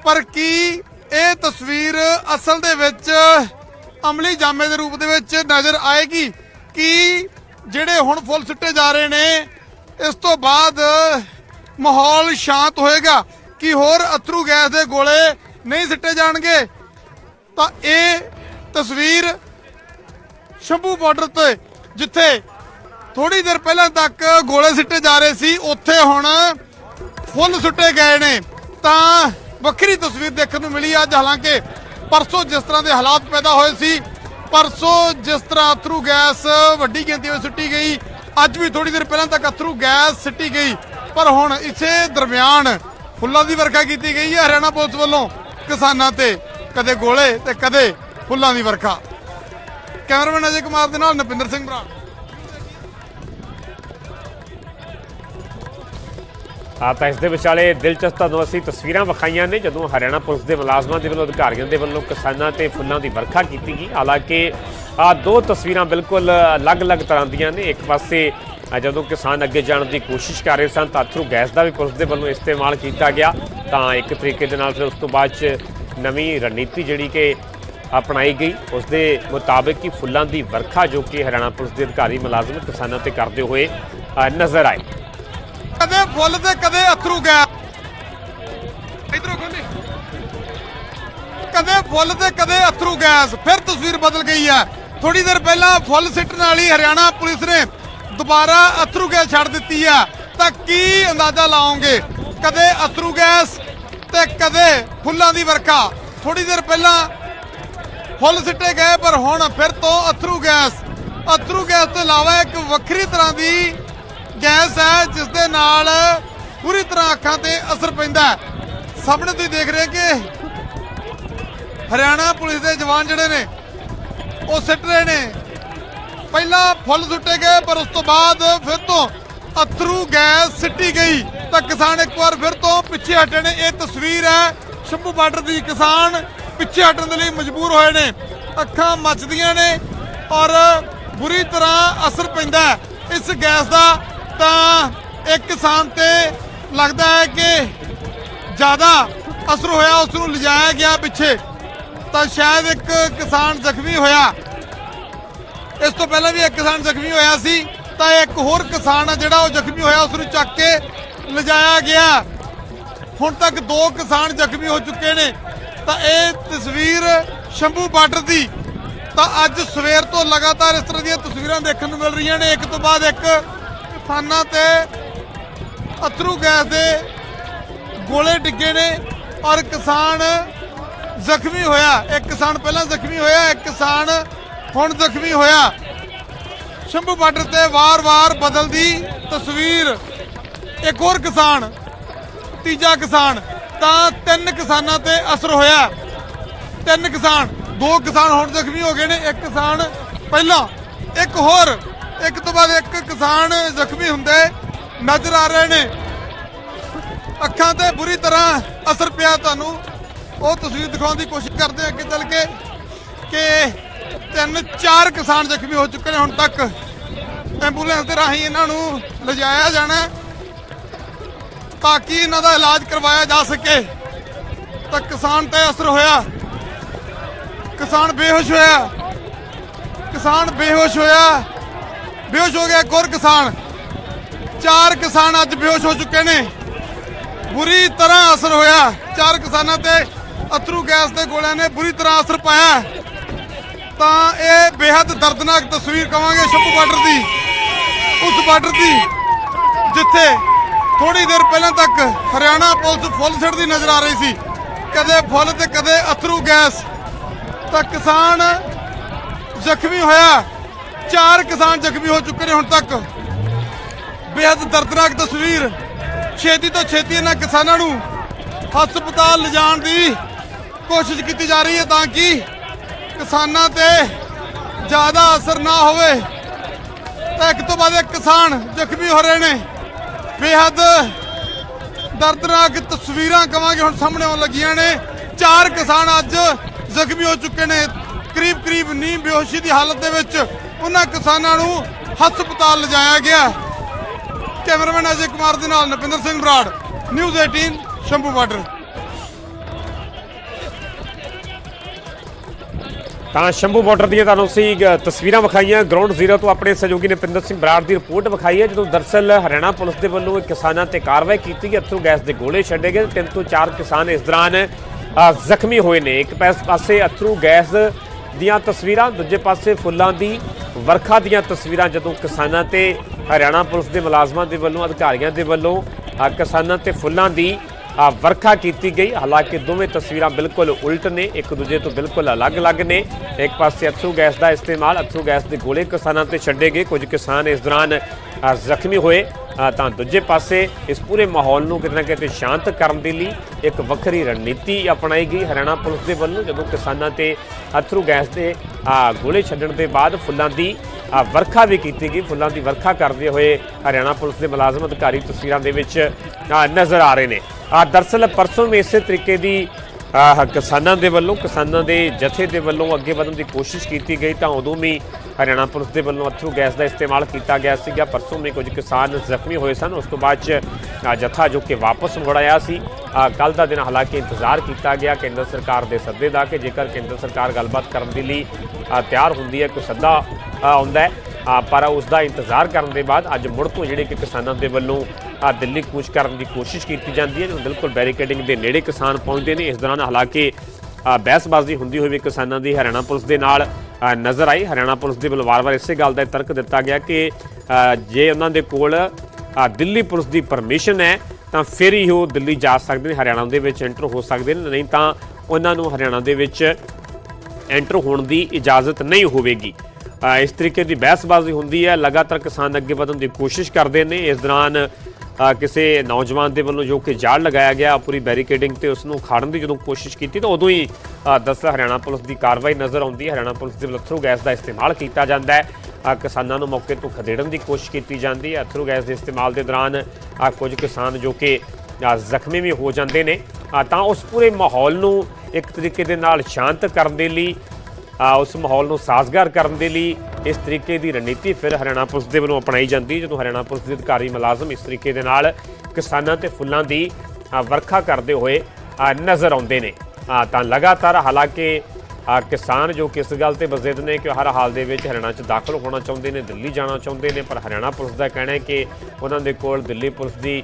ਪਰ ਕੀ ਇਹ ਤਸਵੀਰ ਅਸਲ ਦੇ ਵਿੱਚ ਅਮਲੀ ਜਾਮੇ ਦੇ ਰੂਪ ਦੇ ਵਿੱਚ ਨਜ਼ਰ ਆਏਗੀ? ਕਿ ਜਿਹੜੇ ਹੁਣ ਫੁੱਲ ਸੁੱਟੇ ਜਾ ਰਹੇ ਨੇ ਇਸ ਤੋਂ ਬਾਅਦ ਮਾਹੌਲ ਸ਼ਾਂਤ ਹੋਏਗਾ। ਕਿ ਹੋਰ ਅਥਰੂ ਗੈਸ ਦੇ ਗੋਲੇ ਨਹੀਂ ਸਿੱਟੇ ਜਾਣਗੇ? ਤਾਂ ਇਹ ਤਸਵੀਰ ਸ਼ੰਭੂ ਬਾਰਡਰ ਤੇ, ਜਿੱਥੇ ਥੋੜੀ ਦੇਰ ਪਹਿਲਾਂ ਤੱਕ ਗੋਲੇ ਸਿੱਟੇ ਜਾ ਰਹੇ ਸੀ, ਉੱਥੇ ਹੁਣ ਫੁੱਲ ਸੁੱਟੇ ਗਏ ਨੇ। ਤਾਂ ਵੱਖਰੀ ਤਸਵੀਰ ਦੇਖਣ ਨੂੰ ਮਿਲੀ ਅੱਜ। ਹਾਲਾਂਕਿ ਪਰਸੋਂ ਜਿਸ ਤਰ੍ਹਾਂ ਦੇ ਹਾਲਾਤ ਪੈਦਾ ਹੋਏ ਸੀ, ਪਰਸੋਂ ਜਿਸ ਤਰ੍ਹਾਂ ਅਥਰੂ ਗੈਸ ਵੱਡੀ ਗਿਣਤੀ ਵਿੱਚ ਸੁੱਟੀ ਗਈ ਅੱਜ ਵੀ ਥੋੜੀ ਦੇਰ ਪਹਿਲਾਂ ਤੱਕ ਅਥਰੂ ਗੈਸ ਸਿੱਟੀ ਗਈ, ਪਰ ਹੁਣ ਇਸੇ ਦਰਮਿਆਨ ਫੁੱਲਾਂ ਦੀ ਵਰਖਾ ਕੀਤੀ ਗਈ ਹੈ ਹਰਿਆਣਾ ਪੁਲਿਸ ਵੱਲੋਂ, ਕਿਸਾਨਾਂ ਤੇ, ਕਦੇ ਗੋਲੇ ਤੇ ਕਦੇ ਫੁੱਲਾਂ ਦੀ ਵਰਖਾ। ਕੈਮਰਾਮੈਨ ਅਜੇ ਕੁਮਾਰ ਦੇ ਨਾਲ ਨਪਿੰਦਰ ਸਿੰਘ ਬਰਾੜ। ਤਾਂ ਇਸ ਦੇ ਵਿਚਾਲੇ ਦਿਲਚਸਪ ਤੁਹਾਨੂੰ ਅਸੀਂ ਤਸਵੀਰਾਂ ਵਿਖਾਈਆਂ ਨੇ ਜਦੋਂ ਹਰਿਆਣਾ ਪੁਲਿਸ ਦੇ ਮੁਲਾਜ਼ਮਾਂ ਦੇ ਵੱਲੋਂ ਅਧਿਕਾਰੀਆਂ ਦੇ ਵੱਲੋਂ ਕਿਸਾਨਾਂ ਤੇ ਫੁੱਲਾਂ ਦੀ ਵਰਖਾ ਕੀਤੀ ਗਈ। ਹਾਲਾਂਕਿ ਆ ਦੋ ਤਸਵੀਰਾਂ ਬਿਲਕੁਲ ਅਲੱਗ-ਅਲੱਗ ਤਰ੍ਹਾਂ ਦੀਆਂ ਨੇ। ਇੱਕ ਪਾਸੇ ਜਦੋਂ ਕਿਸਾਨ ਅੱਗੇ ਜਾਣ ਦੀ ਕੋਸ਼ਿਸ਼ ਕਰ ਰਹੇ ਸਨ, ਤਾਂ ਅਥਰੂ ਗੈਸ ਦਾ ਵੀ ਪੁਲਿਸ ਦੇ ਵੱਲੋਂ ਇਸਤੇਮਾਲ ਕੀਤਾ ਗਿਆ। ਤਾਂ ਇੱਕ ਤਰੀਕੇ ਦੇ ਨਾਲ ਫਿਰ ਉਸ ਤੋਂ ਬਾਅਦ ਚ ਨਵੀਂ ਰਣਨੀਤੀ ਜਿਹੜੀ ਕਿ ਅਪਣਾਈ ਗਈ। ਉਸ ਦੇ ਮੁਤਾਬਕ ਕਿ ਫੁੱਲਾਂ ਦੀ ਵਰਖਾ ਜੋ ਕਿ ਹਰਿਆਣਾ ਪੁਲਿਸ ਦੇ ਅਧਿਕਾਰੀ ਮੁਲਾਜ਼ਮ ਕਿਸਾਨਾਂ ਤੇ ਕਰਦੇ ਹੋਏ ਨਜ਼ਰ ਆਏ। ਕਦੇ ਫੁੱਲ ਤੇ ਕਦੇ ਅਥਰੂ ਗੈਸ ਇਧਰੋਂ ਖੋਲੀ ਕਦੇ ਫੁੱਲ ਤੇ ਕਦੇ ਅਥਰੂ ਗੈਸ, ਫਿਰ ਤਸਵੀਰ ਬਦਲ ਗਈ ਹੈ। ਥੋੜੀ ਦੇਰ ਪਹਿਲਾਂ ਫੁੱਲ ਸਿੱਟਣ ਵਾਲੀ ਹਰਿਆਣਾ ਪੁਲਿਸ ਨੇ ਦੁਬਾਰਾ ਅਥਰੂ ਗੈਸ ਛੱਡ ਦਿੱਤੀ ਹੈ। ਤਾਂ ਕੀ ਅੰਦਾਜ਼ਾ ਲਾਓਗੇ? ਕਦੇ ਅਥਰੂ ਗੈਸ ਤੇ ਕਦੇ ਫੁੱਲਾਂ ਦੀ ਵਰਖਾ। ਥੋੜੀ ਦੇਰ ਪਹਿਲਾਂ ਫੁੱਲ ਸਿੱਟੇ ਗਏ, ਪਰ ਹੁਣ ਫਿਰ ਤੋਂ ਅਥਰੂ ਗੈਸ। ਅਥਰੂ ਗੈਸ ਤੋਂ ਇਲਾਵਾ ਇੱਕ ਵੱਖਰੀ ਤਰ੍ਹਾਂ ਦੀ ਗੈਸ ਹੈ ਜਿਸ ਦੇ ਨਾਲ ਪੂਰੀ ਤਰ੍ਹਾਂ ਅੱਖਾਂ ਤੇ ਅਸਰ ਪੈਂਦਾ ਹੈ। ਸਾਹਮਣੇ ਤੁਸੀਂ ਦੇਖ ਰਹੇ ਕਿ ਹਰਿਆਣਾ ਪੁਲਿਸ ਦੇ ਜਵਾਨ ਜਿਹੜੇ ਨੇ, ਉਹ ਸਿੱਟ ਰਹੇ ਨੇ। ਪਹਿਲਾਂ ਫੁੱਲ ਸੁੱਟੇ ਗਏ, ਪਰ ਉਸ ਤੋਂ ਬਾਅਦ ਫਿਰ ਤੋਂ ਅਥਰੂ ਗੈਸ ਸਿੱਟੀ ਗਈ। ਤਾਂ ਕਿਸਾਨ ਇੱਕ ਵਾਰ ਫਿਰ ਤੋਂ ਪਿੱਛੇ ਹਟੇ ਨੇ। ਇਹ ਤਸਵੀਰ ਹੈ, ਸ਼ੰਭੂ ਬਾਰਡਰ ਦੀ ਕਿਸਾਨ ਪਿੱਛੇ ਹਟਣ ਦੇ ਲਈ ਮਜਬੂਰ ਹੋਏ ਨੇ। ਅੱਖਾਂ ਮੱਚਦੀਆਂ ਨੇ ਔਰ ਬੁਰੀ ਤਰ੍ਹਾਂ ਅਸਰ ਪੈਂਦਾ ਇਸ ਗੈਸ ਦਾ ਤਾਂ ਇੱਕ ਕਿਸਾਨ ਤੇ ਲੱਗਦਾ ਹੈ ਕਿ ਜ਼ਿਆਦਾ ਅਸਰ ਹੋਇਆ, ਉਸ ਨੂੰ ਲਿਜਾਇਆ ਗਿਆ ਪਿੱਛੇ। ਤਾਂ ਸ਼ਾਇਦ ਇੱਕ ਕਿਸਾਨ ਜ਼ਖਮੀ ਹੋਇਆ। ਇਸ ਤੋਂ ਪਹਿਲਾਂ ਵੀ ਇੱਕ ਕਿਸਾਨ ਜ਼ਖਮੀ ਹੋਇਆ ਸੀ, ਤਾਂ ਇੱਕ ਹੋਰ ਕਿਸਾਨ ਆ ਜਿਹੜਾ ਉਹ ਜ਼ਖਮੀ ਹੋਇਆ, ਉਸ ਨੂੰ ਚੱਕ ਕੇ ਲਿਜਾਇਆ ਗਿਆ। ਹੁਣ ਤੱਕ ਦੋ ਕਿਸਾਨ ਜ਼ਖਮੀ ਹੋ ਚੁੱਕੇ ਨੇ। ਤਾਂ ਇਹ ਤਸਵੀਰ ਸ਼ੰਭੂ ਬਾਰਡਰ ਦੀ। ਤਾਂ ਅੱਜ ਸਵੇਰ ਤੋਂ ਲਗਾਤਾਰ ਇਸ ਤਰ੍ਹਾਂ ਦੀਆਂ ਤਸਵੀਰਾਂ ਦੇਖਣ ਨੂੰ ਮਿਲ ਰਹੀਆਂ ਨੇ। ਇੱਕ ਤੋਂ ਬਾਅਦ ਇੱਕ ਕਿਸਾਨਾਂ ਤੇ ਅਥਰੂ ਗੈਸ ਦੇ ਗੋਲੇ ਡਿੱਗੇ ਨੇ ਔਰ ਕਿਸਾਨ ਜ਼ਖਮੀ ਹੋਇਆ। ਇੱਕ ਕਿਸਾਨ ਪਹਿਲਾਂ ਜ਼ਖਮੀ ਹੋਇਆ, ਇੱਕ ਕਿਸਾਨ ਹੁਣ ਜ਼ਖਮੀ ਹੋਇਆ। ਸ਼ੰਭੂ ਬਾਰਡਰ ਤੇ ਵਾਰ-ਵਾਰ ਬਦਲਦੀ ਤਸਵੀਰ। ਇੱਕ ਹੋਰ ਕਿਸਾਨ, ਤੀਜਾ ਕਿਸਾਨ, ਤਾਂ ਤਿੰਨ ਕਿਸਾਨਾਂ ਤੇ ਅਸਰ ਹੋਇਆ। ਤਿੰਨ ਕਿਸਾਨ, ਦੋ ਕਿਸਾਨ ਹੁਣ ਜ਼ਖਮੀ ਹੋ ਗਏ ਨੇ, ਇੱਕ ਕਿਸਾਨ ਪਹਿਲਾਂ, ਇੱਕ ਹੋਰ ਇੱਕ ਤੋਂ ਬਾਅਦ ਇੱਕ ਕਿਸਾਨ ਜ਼ਖਮੀ ਹੁੰਦੇ ਨਜ਼ਰ ਆ ਰਹੇ ਨੇ। ਅੱਖਾਂ ਤੇ ਬੁਰੀ ਤਰ੍ਹਾਂ ਅਸਰ ਪਿਆ ਤੁਹਾਨੂੰ। ਉਹ ਤਸਵੀਰ ਦਿਖਾਉਣ ਦੀ ਕੋਸ਼ਿਸ਼ ਕਰਦੇ ਅੱਗੇ ਚੱਲ ਕੇ ਕਿ ਤਿੰਨ ਚਾਰ ਕਿਸਾਨ ਜ਼ਖਮੀ ਹੋ ਚੁੱਕੇ ਨੇ ਹੁਣ ਤੱਕ। ਐਂਬੂਲੈਂਸ ਦੇ ਰਾਹੀਂ ਇਹਨਾਂ ਨੂੰ ਲਿਜਾਇਆ ਜਾਣਾ ਤਾਂ ਕਿ ਇਹਨਾਂ ਦਾ ਇਲਾਜ ਕਰਵਾਇਆ ਜਾ ਸਕੇ। ਤਾਂ ਕਿਸਾਨ ਤੇ ਅਸਰ ਹੋਇਆ। ਕਿਸਾਨ ਬੇਹੋਸ਼ ਹੋਇਆ। ਕਿਸਾਨ ਬੇਹੋਸ਼ ਹੋਇਆ। ਬੇਹੋਸ਼ ਹੋ ਗਿਆ ਇੱਕ ਹੋਰ ਕਿਸਾਨ। ਚਾਰ ਕਿਸਾਨ ਅੱਜ ਬੇਹੋਸ਼ ਹੋ ਚੁੱਕੇ ਨੇ। ਬੁਰੀ ਤਰ੍ਹਾਂ ਅਸਰ ਹੋਇਆ। ਚਾਰ ਕਿਸਾਨਾਂ ਤੇ ਅਥਰੂ ਗੈਸ ਦੇ ਗੋਲਿਆਂ ਨੇ ਬੁਰੀ ਤਰ੍ਹਾਂ ਅਸਰ ਪਾਇਆ। ਤਾਂ ਇਹ ਬੇहद ਦਰਦਨਾਕ ਤਸਵੀਰ ਕਵਾਂਗੇ ਸ਼ੰਭੂ ਬਾਰਡਰ ਦੀ। ਉਸ ਬਾਰਡਰ ਦੀ, ਜਿੱਥੇ ਥੋੜੀ ਦੇਰ ਪਹਿਲਾਂ ਤੱਕ ਹਰਿਆਣਾ ਪੁਲਿਸ ਫੁੱਲ ਛੱਡਦੀ ਨਜ਼ਰ ਆ ਰਹੀ ਸੀ। ਕਦੇ ਫੁੱਲ ਤੇ ਕਦੇ ਅਥਰੂ ਗੈਸ। ਤਾਂ ਕਿਸਾਨ ਜ਼ਖਮੀ ਹੋਇਆ। ਚਾਰ ਕਿਸਾਨ ਜ਼ਖਮੀ ਹੋ ਚੁੱਕੇ ਨੇ ਹੁਣ ਤੱਕ। ਬੇਹੱਦ ਦਰਦਨਾਕ ਤਸਵੀਰ। ਛੇਤੀ ਤੋਂ ਛੇਤੀ ਇਹਨਾਂ ਕਿਸਾਨਾਂ ਨੂੰ ਹਸਪਤਾਲ ਲਿਜਾਣ ਦੀ ਕੋਸ਼ਿਸ਼ ਕੀਤੀ ਜਾ ਰਹੀ ਹੈ ਤਾਂ ਕਿ ਕਿਸਾਨਾਂ ਤੇ ਜ਼ਿਆਦਾ ਅਸਰ ਨਾ ਹੋਵੇ। ਤਾਂ ਇੱਕ ਤੋਂ ਬਾਅਦ ਇੱਕ ਕਿਸਾਨ ਜ਼ਖਮੀ ਹੋ ਰਹੇ ਨੇ। ਬੇਹੱਦ ਦਰਦਨਾਕ ਤਸਵੀਰਾਂ ਕਵਾਂਗੇ ਹੁਣ ਸਾਹਮਣੇ ਆਉਣ ਲੱਗੀਆਂ ਨੇ। ਚਾਰ ਕਿਸਾਨ ਅੱਜ ਜ਼ਖਮੀ ਹੋ ਚੁੱਕੇ ਨੇ। ਕਰੀਬ ਕਰੀਬ ਨੀਂਹ ਬੇਹੋਸ਼ੀ ਦੀ ਹਾਲਤ ਦੇ ਵਿੱਚ ਉਹਨਾਂ ਕਿਸਾਨਾਂ ਨੂੰ ਹਸਪਤਾਲ ਲਿਜਾਇਆ ਗਿਆ। ਕੈਮਰਾਮੈਨ ਅਜੇ ਕੁਮਾਰ ਦੇ ਨਾਲ ਨਪਿੰਦਰ ਸਿੰਘ ਬਰਾੜ, ਨਿਊਜ਼ 18 ਸ਼ੰਭੂ ਬਾਰਡਰ। ਤਾਂ ਸ਼ੰਭੂ ਬਾਰਡਰ ਦੀਆਂ ਤੁਹਾਨੂੰ ਅਸੀਂ ਤਸਵੀਰਾਂ ਵਿਖਾਈਆਂ। ਗਰਾਊਂਡ ਜ਼ੀਰੋ ਤੋਂ ਆਪਣੇ ਸਹਿਯੋਗੀ ਨਪਿੰਦਰ ਸਿੰਘ ਬਰਾੜ ਦੀ ਰਿਪੋਰਟ ਵਿਖਾਈ ਹੈ, ਜਦੋਂ ਦਰਸਲ ਹਰਿਆਣਾ ਪੁਲਿਸ ਦੇ ਵੱਲੋਂ ਕਿਸਾਨਾਂ ਤੇ ਕਾਰਵਾਈ ਕੀਤੀ ਗਈ। ਅਥਰੂ ਗੈਸ ਦੇ ਗੋਲੇ ਛੱਡੇ ਗਏ। ਤਿੰਨ ਤੋਂ ਚਾਰ ਕਿਸਾਨ ਇਸ ਦੌਰਾਨ ਜ਼ਖਮੀ ਹੋਏ ਨੇ। ਇੱਕ ਪਾਸੇ ਅਥਰੂ ਗੈਸ ਦੀਆਂ ਤਸਵੀਰਾਂ, ਦੂਜੇ ਪਾਸੇ ਫੁੱਲਾਂ ਦੀ ਵਰਖਾ ਦੀਆਂ ਤਸਵੀਰਾਂ, ਜਦੋਂ ਕਿਸਾਨਾਂ ਤੇ ਹਰਿਆਣਾ ਪੁਲਿਸ ਦੇ ਮੁਲਾਜ਼ਮਾਂ ਦੇ ਵੱਲੋਂ, ਅਧਿਕਾਰੀਆਂ ਦੇ ਵੱਲੋਂ ਕਿਸਾਨਾਂ ਤੇ ਫੁੱਲਾਂ ਦੀ ਵਰਖਾ ਕੀਤੀ ਗਈ। ਹਾਲਾਂਕਿ ਦੋਵੇਂ ਤਸਵੀਰਾਂ ਬਿਲਕੁਲ ਉਲਟ ਨੇ, ਇੱਕ ਦੂਜੇ ਤੋਂ ਬਿਲਕੁਲ ਅਲੱਗ-ਅਲੱਗ ਨੇ। ਇੱਕ ਪਾਸੇ ਅਥਰੂ ਗੈਸ ਦਾ ਇਸਤੇਮਾਲ ਅਥਰੂ ਗੈਸ ਦੇ ਗੋਲੇ ਕਿਸਾਨਾਂ ਤੇ ਛੱਡੇ ਗਏ। ਕੁਝ ਕਿਸਾਨ ਇਸ ਦੌਰਾਨ ਜ਼ਖਮੀ ਹੋਏ। ਤਾਂ ਦੂਜੇ ਪਾਸੇ ਇਸ ਪੂਰੇ ਮਾਹੌਲ ਨੂੰ ਕਿਤੇ ਨਾ ਕਿਤੇ ਸ਼ਾਂਤ ਕਰਨ ਦੇ ਲਈ ਇੱਕ ਵੱਖਰੀ ਰਣਨੀਤੀ ਅਪਣਾਈ ਗਈ ਹਰਿਆਣਾ ਪੁਲਿਸ ਦੇ ਵੱਲੋਂ ਜਦੋਂ ਕਿਸਾਨਾਂ ਤੇ ਅਥਰੂ ਗੈਸ ਦੇ ਗੋਲੇ ਛੱਡਣ ਦੇ ਬਾਅਦ ਫੁੱਲਾਂ ਦੀ ਵਰਖਾ ਵੀ ਕੀਤੀ ਗਈ। ਫੁੱਲਾਂ ਦੀ ਵਰਖਾ ਕਰਦੇ ਹੋਏ ਹਰਿਆਣਾ ਪੁਲਿਸ ਦੇ ਮੁਲਾਜ਼ਮ ਅਧਿਕਾਰੀ ਤਸਵੀਰਾਂ ਦੇ ਵਿੱਚ ਨਜ਼ਰ ਆ ਰਹੇ ਨੇ। ਅ, ਦਰਅਸਲ ਪਰਸੋਂ ਵੀ ਇਸੇ ਤਰੀਕੇ ਦੀ ਕਿਸਾਨਾਂ ਦੇ ਵੱਲੋਂ ਕਿਸਾਨਾਂ ਦੇ ਜਥੇ ਦੇ ਵੱਲੋਂ ਅੱਗੇ ਵਧਣ ਦੀ ਕੋਸ਼ਿਸ਼ ਕੀਤੀ ਗਈ ਤਾਂ ਉਦੋਂ ਵੀ ਹਰਿਆਣਾ ਪੁਲਿਸ ਦੇ ਵੱਲੋਂ ਅਥਰੂ ਗੈਸ ਦਾ ਇਸਤੇਮਾਲ ਕੀਤਾ ਗਿਆ ਸੀਗਾ। ਪਰਸੋਂ ਵੀ ਕੁਝ ਕਿਸਾਨ ਜ਼ਖਮੀ ਹੋਏ ਸਨ। ਉਸ ਤੋਂ ਬਾਅਦ 'ਚ ਅ, ਜਥਾ ਜੋ ਕਿ ਵਾਪਸ ਮੁੜ ਆਇਆ ਸੀ ਕੱਲ ਦਾ ਦਿਨ ਹਾਲਾਂਕਿ ਇੰਤਜ਼ਾਰ ਕੀਤਾ ਗਿਆ। ਕੇਂਦਰ ਸਰਕਾਰ ਦੇ ਸੱਦੇ ਦਾ ਕਿ ਜੇਕਰ ਕੇਂਦਰ ਸਰਕਾਰ ਗੱਲਬਾਤ ਕਰਨ ਦੇ ਲਈ ਤਿਆਰ ਹੁੰਦੀ ਹੈ ਕੋਈ ਸੱਦਾ ਆਉਂਦਾ ਪਰ ਉਸ ਦਾ ਇੰਤਜ਼ਾਰ ਕਰਨ ਦੇ ਬਾਅਦ ਅੱਜ ਮੁੜ ਤੋਂ ਜਿਹੜੇ ਕਿ ਕਿਸਾਨਾਂ ਦੇ ਵੱਲੋਂ ਦਿੱਲੀ ਕੂਚ ਕਰਨ ਦੀ ਕੋਸ਼ਿਸ਼ ਕੀਤੀ ਜਾਂਦੀ ਹੈ ਬਿਲਕੁਲ ਬੈਰੀਕੇਡਿੰਗ ਦੇ ਨੇੜੇ ਕਿਸਾਨ ਪਹੁੰਚਦੇ ਨੇ। ਇਸ ਦੌਰਾਨ ਹਾਲਾਂਕਿ ਬਹਿਸਬਾਜ਼ੀ ਹੁੰਦੀ ਹੋਈ ਵੀ ਕਿਸਾਨਾਂ ਦੀ ਹਰਿਆਣਾ ਪੁਲਿਸ ਦੇ ਨਾਲ ਨਜ਼ਰ ਆਈ। ਹਰਿਆਣਾ ਪੁਲਿਸ ਦੇ ਵੱਲੋਂ ਵਾਰ-ਵਾਰ ਇਸੇ ਗੱਲ ਦਾ ਤਰਕ ਦਿੱਤਾ ਗਿਆ ਕਿ ਜੇ ਉਹਨਾਂ ਦੇ ਕੋਲ ਦਿੱਲੀ ਪੁਲਿਸ ਦੀ ਪਰਮਿਸ਼ਨ ਹੈ, ਤਾਂ ਫਿਰ ਹੀ ਉਹ ਦਿੱਲੀ ਜਾ ਸਕਦੇ ਨੇ, ਹਰਿਆਣਾ ਦੇ ਵਿੱਚ ਐਂਟਰ ਹੋ ਸਕਦੇ ਨੇ। ਨਹੀਂ ਤਾਂ ਉਹਨਾਂ ਨੂੰ ਹਰਿਆਣਾ ਦੇ ਵਿੱਚ ਐਂਟਰ ਹੋਣ ਦੀ ਇਜਾਜ਼ਤ ਨਹੀਂ ਹੋਵੇਗੀ। ਇਸ ਤਰੀਕੇ ਦੀ ਬਹਿਸਬਾਜ਼ੀ ਹੁੰਦੀ ਹੈ। ਲਗਾਤਾਰ ਕਿਸਾਨ ਅੱਗੇ ਵਧਣ ਦੀ ਕੋਸ਼ਿਸ਼ ਕਰਦੇ ਨੇ। ਇਸ ਦੌਰਾਨ ਕਿਸੇ ਨੌਜਵਾਨ ਦੇ ਵੱਲੋਂ ਜੋ ਕਿ ਜਾਲ ਲਗਾਇਆ ਗਿਆ ਪੂਰੀ ਬੈਰੀਕੇਡਿੰਗ ਤੇ ਉਸ ਨੂੰ ਖਾੜਨ ਦੀ ਜਦੋਂ ਕੋਸ਼ਿਸ਼ ਕੀਤੀ ਤਾਂ ਉਦੋਂ ਹੀ ਅ, ਹਰਿਆਣਾ ਪੁਲਿਸ ਦੀ ਕਾਰਵਾਈ ਨਜ਼ਰ ਆਉਂਦੀ ਹੈ। ਹਰਿਆਣਾ ਪੁਲਿਸ ਦੇ ਵੱਲੋਂ ਅਥਰੂ ਗੈਸ ਦਾ ਇਸਤੇਮਾਲ ਕੀਤਾ ਜਾਂਦਾ ਹੈ। ਕਿਸਾਨਾਂ ਨੂੰ ਮੌਕੇ ਤੋਂ ਖਦੇੜਨ ਦੀ ਕੋਸ਼ਿਸ਼ ਕੀਤੀ ਜਾਂਦੀ ਹੈ। ਅਥਰੂ ਗੈਸ ਦੇ ਇਸਤੇਮਾਲ ਦੇ ਦੌਰਾਨ ਕੁਝ ਕਿਸਾਨ ਜੋ ਕਿ ਜ਼ਖਮੀ ਵੀ ਹੋ ਜਾਂਦੇ ਨੇ। ਤਾਂ ਉਸ ਪੂਰੇ ਮਾਹੌਲ ਨੂੰ ਇੱਕ ਤਰੀਕੇ ਦੇ ਨਾਲ ਸ਼ਾਂਤ ਕਰਨ ਦੇ ਲਈ ਉਸ ਮਾਹੌਲ ਨੂੰ ਸਾਜ਼ਗਾਰ ਕਰਨ ਦੇ ਲਈ ਇਸ ਤਰੀਕੇ ਦੀ ਰਣਨੀਤੀ ਫਿਰ ਹਰਿਆਣਾ ਪੁਲਿਸ ਦੇ ਵੱਲੋਂ ਅਪਣਾਈ ਜਾਂਦੀ ਜਦੋਂ ਹਰਿਆਣਾ ਪੁਲਿਸ ਦੇ ਅਧਿਕਾਰੀ ਮੁਲਾਜ਼ਮ ਇਸ ਤਰੀਕੇ ਦੇ ਨਾਲ ਕਿਸਾਨਾਂ ਤੇ ਫੁੱਲਾਂ ਦੀ ਵਰਖਾ ਕਰਦੇ ਹੋਏ ਨਜ਼ਰ ਆਉਂਦੇ ਨੇ। ਤਾਂ ਲਗਾਤਾਰ ਹਾਲਾਂਕਿ ਕਿਸਾਨ ਜੋ ਕਿਸ ਗੱਲ ਤੇ ਬਜ਼ਿੱਦ ਨੇ ਕਿ ਹਰ ਹਾਲ ਦੇ ਵਿੱਚ ਹਰਿਆਣਾ 'ਚ ਦਾਖਲ ਹੋਣਾ ਚਾਹੁੰਦੇ ਨੇ, ਦਿੱਲੀ ਜਾਣਾ ਚਾਹੁੰਦੇ ਨੇ, ਪਰ ਹਰਿਆਣਾ ਪੁਲਿਸ ਦਾ ਕਹਿਣਾ ਹੈ ਕਿ ਉਹਨਾਂ ਦੇ ਕੋਲ ਦਿੱਲੀ ਪੁਲਿਸ ਦੀ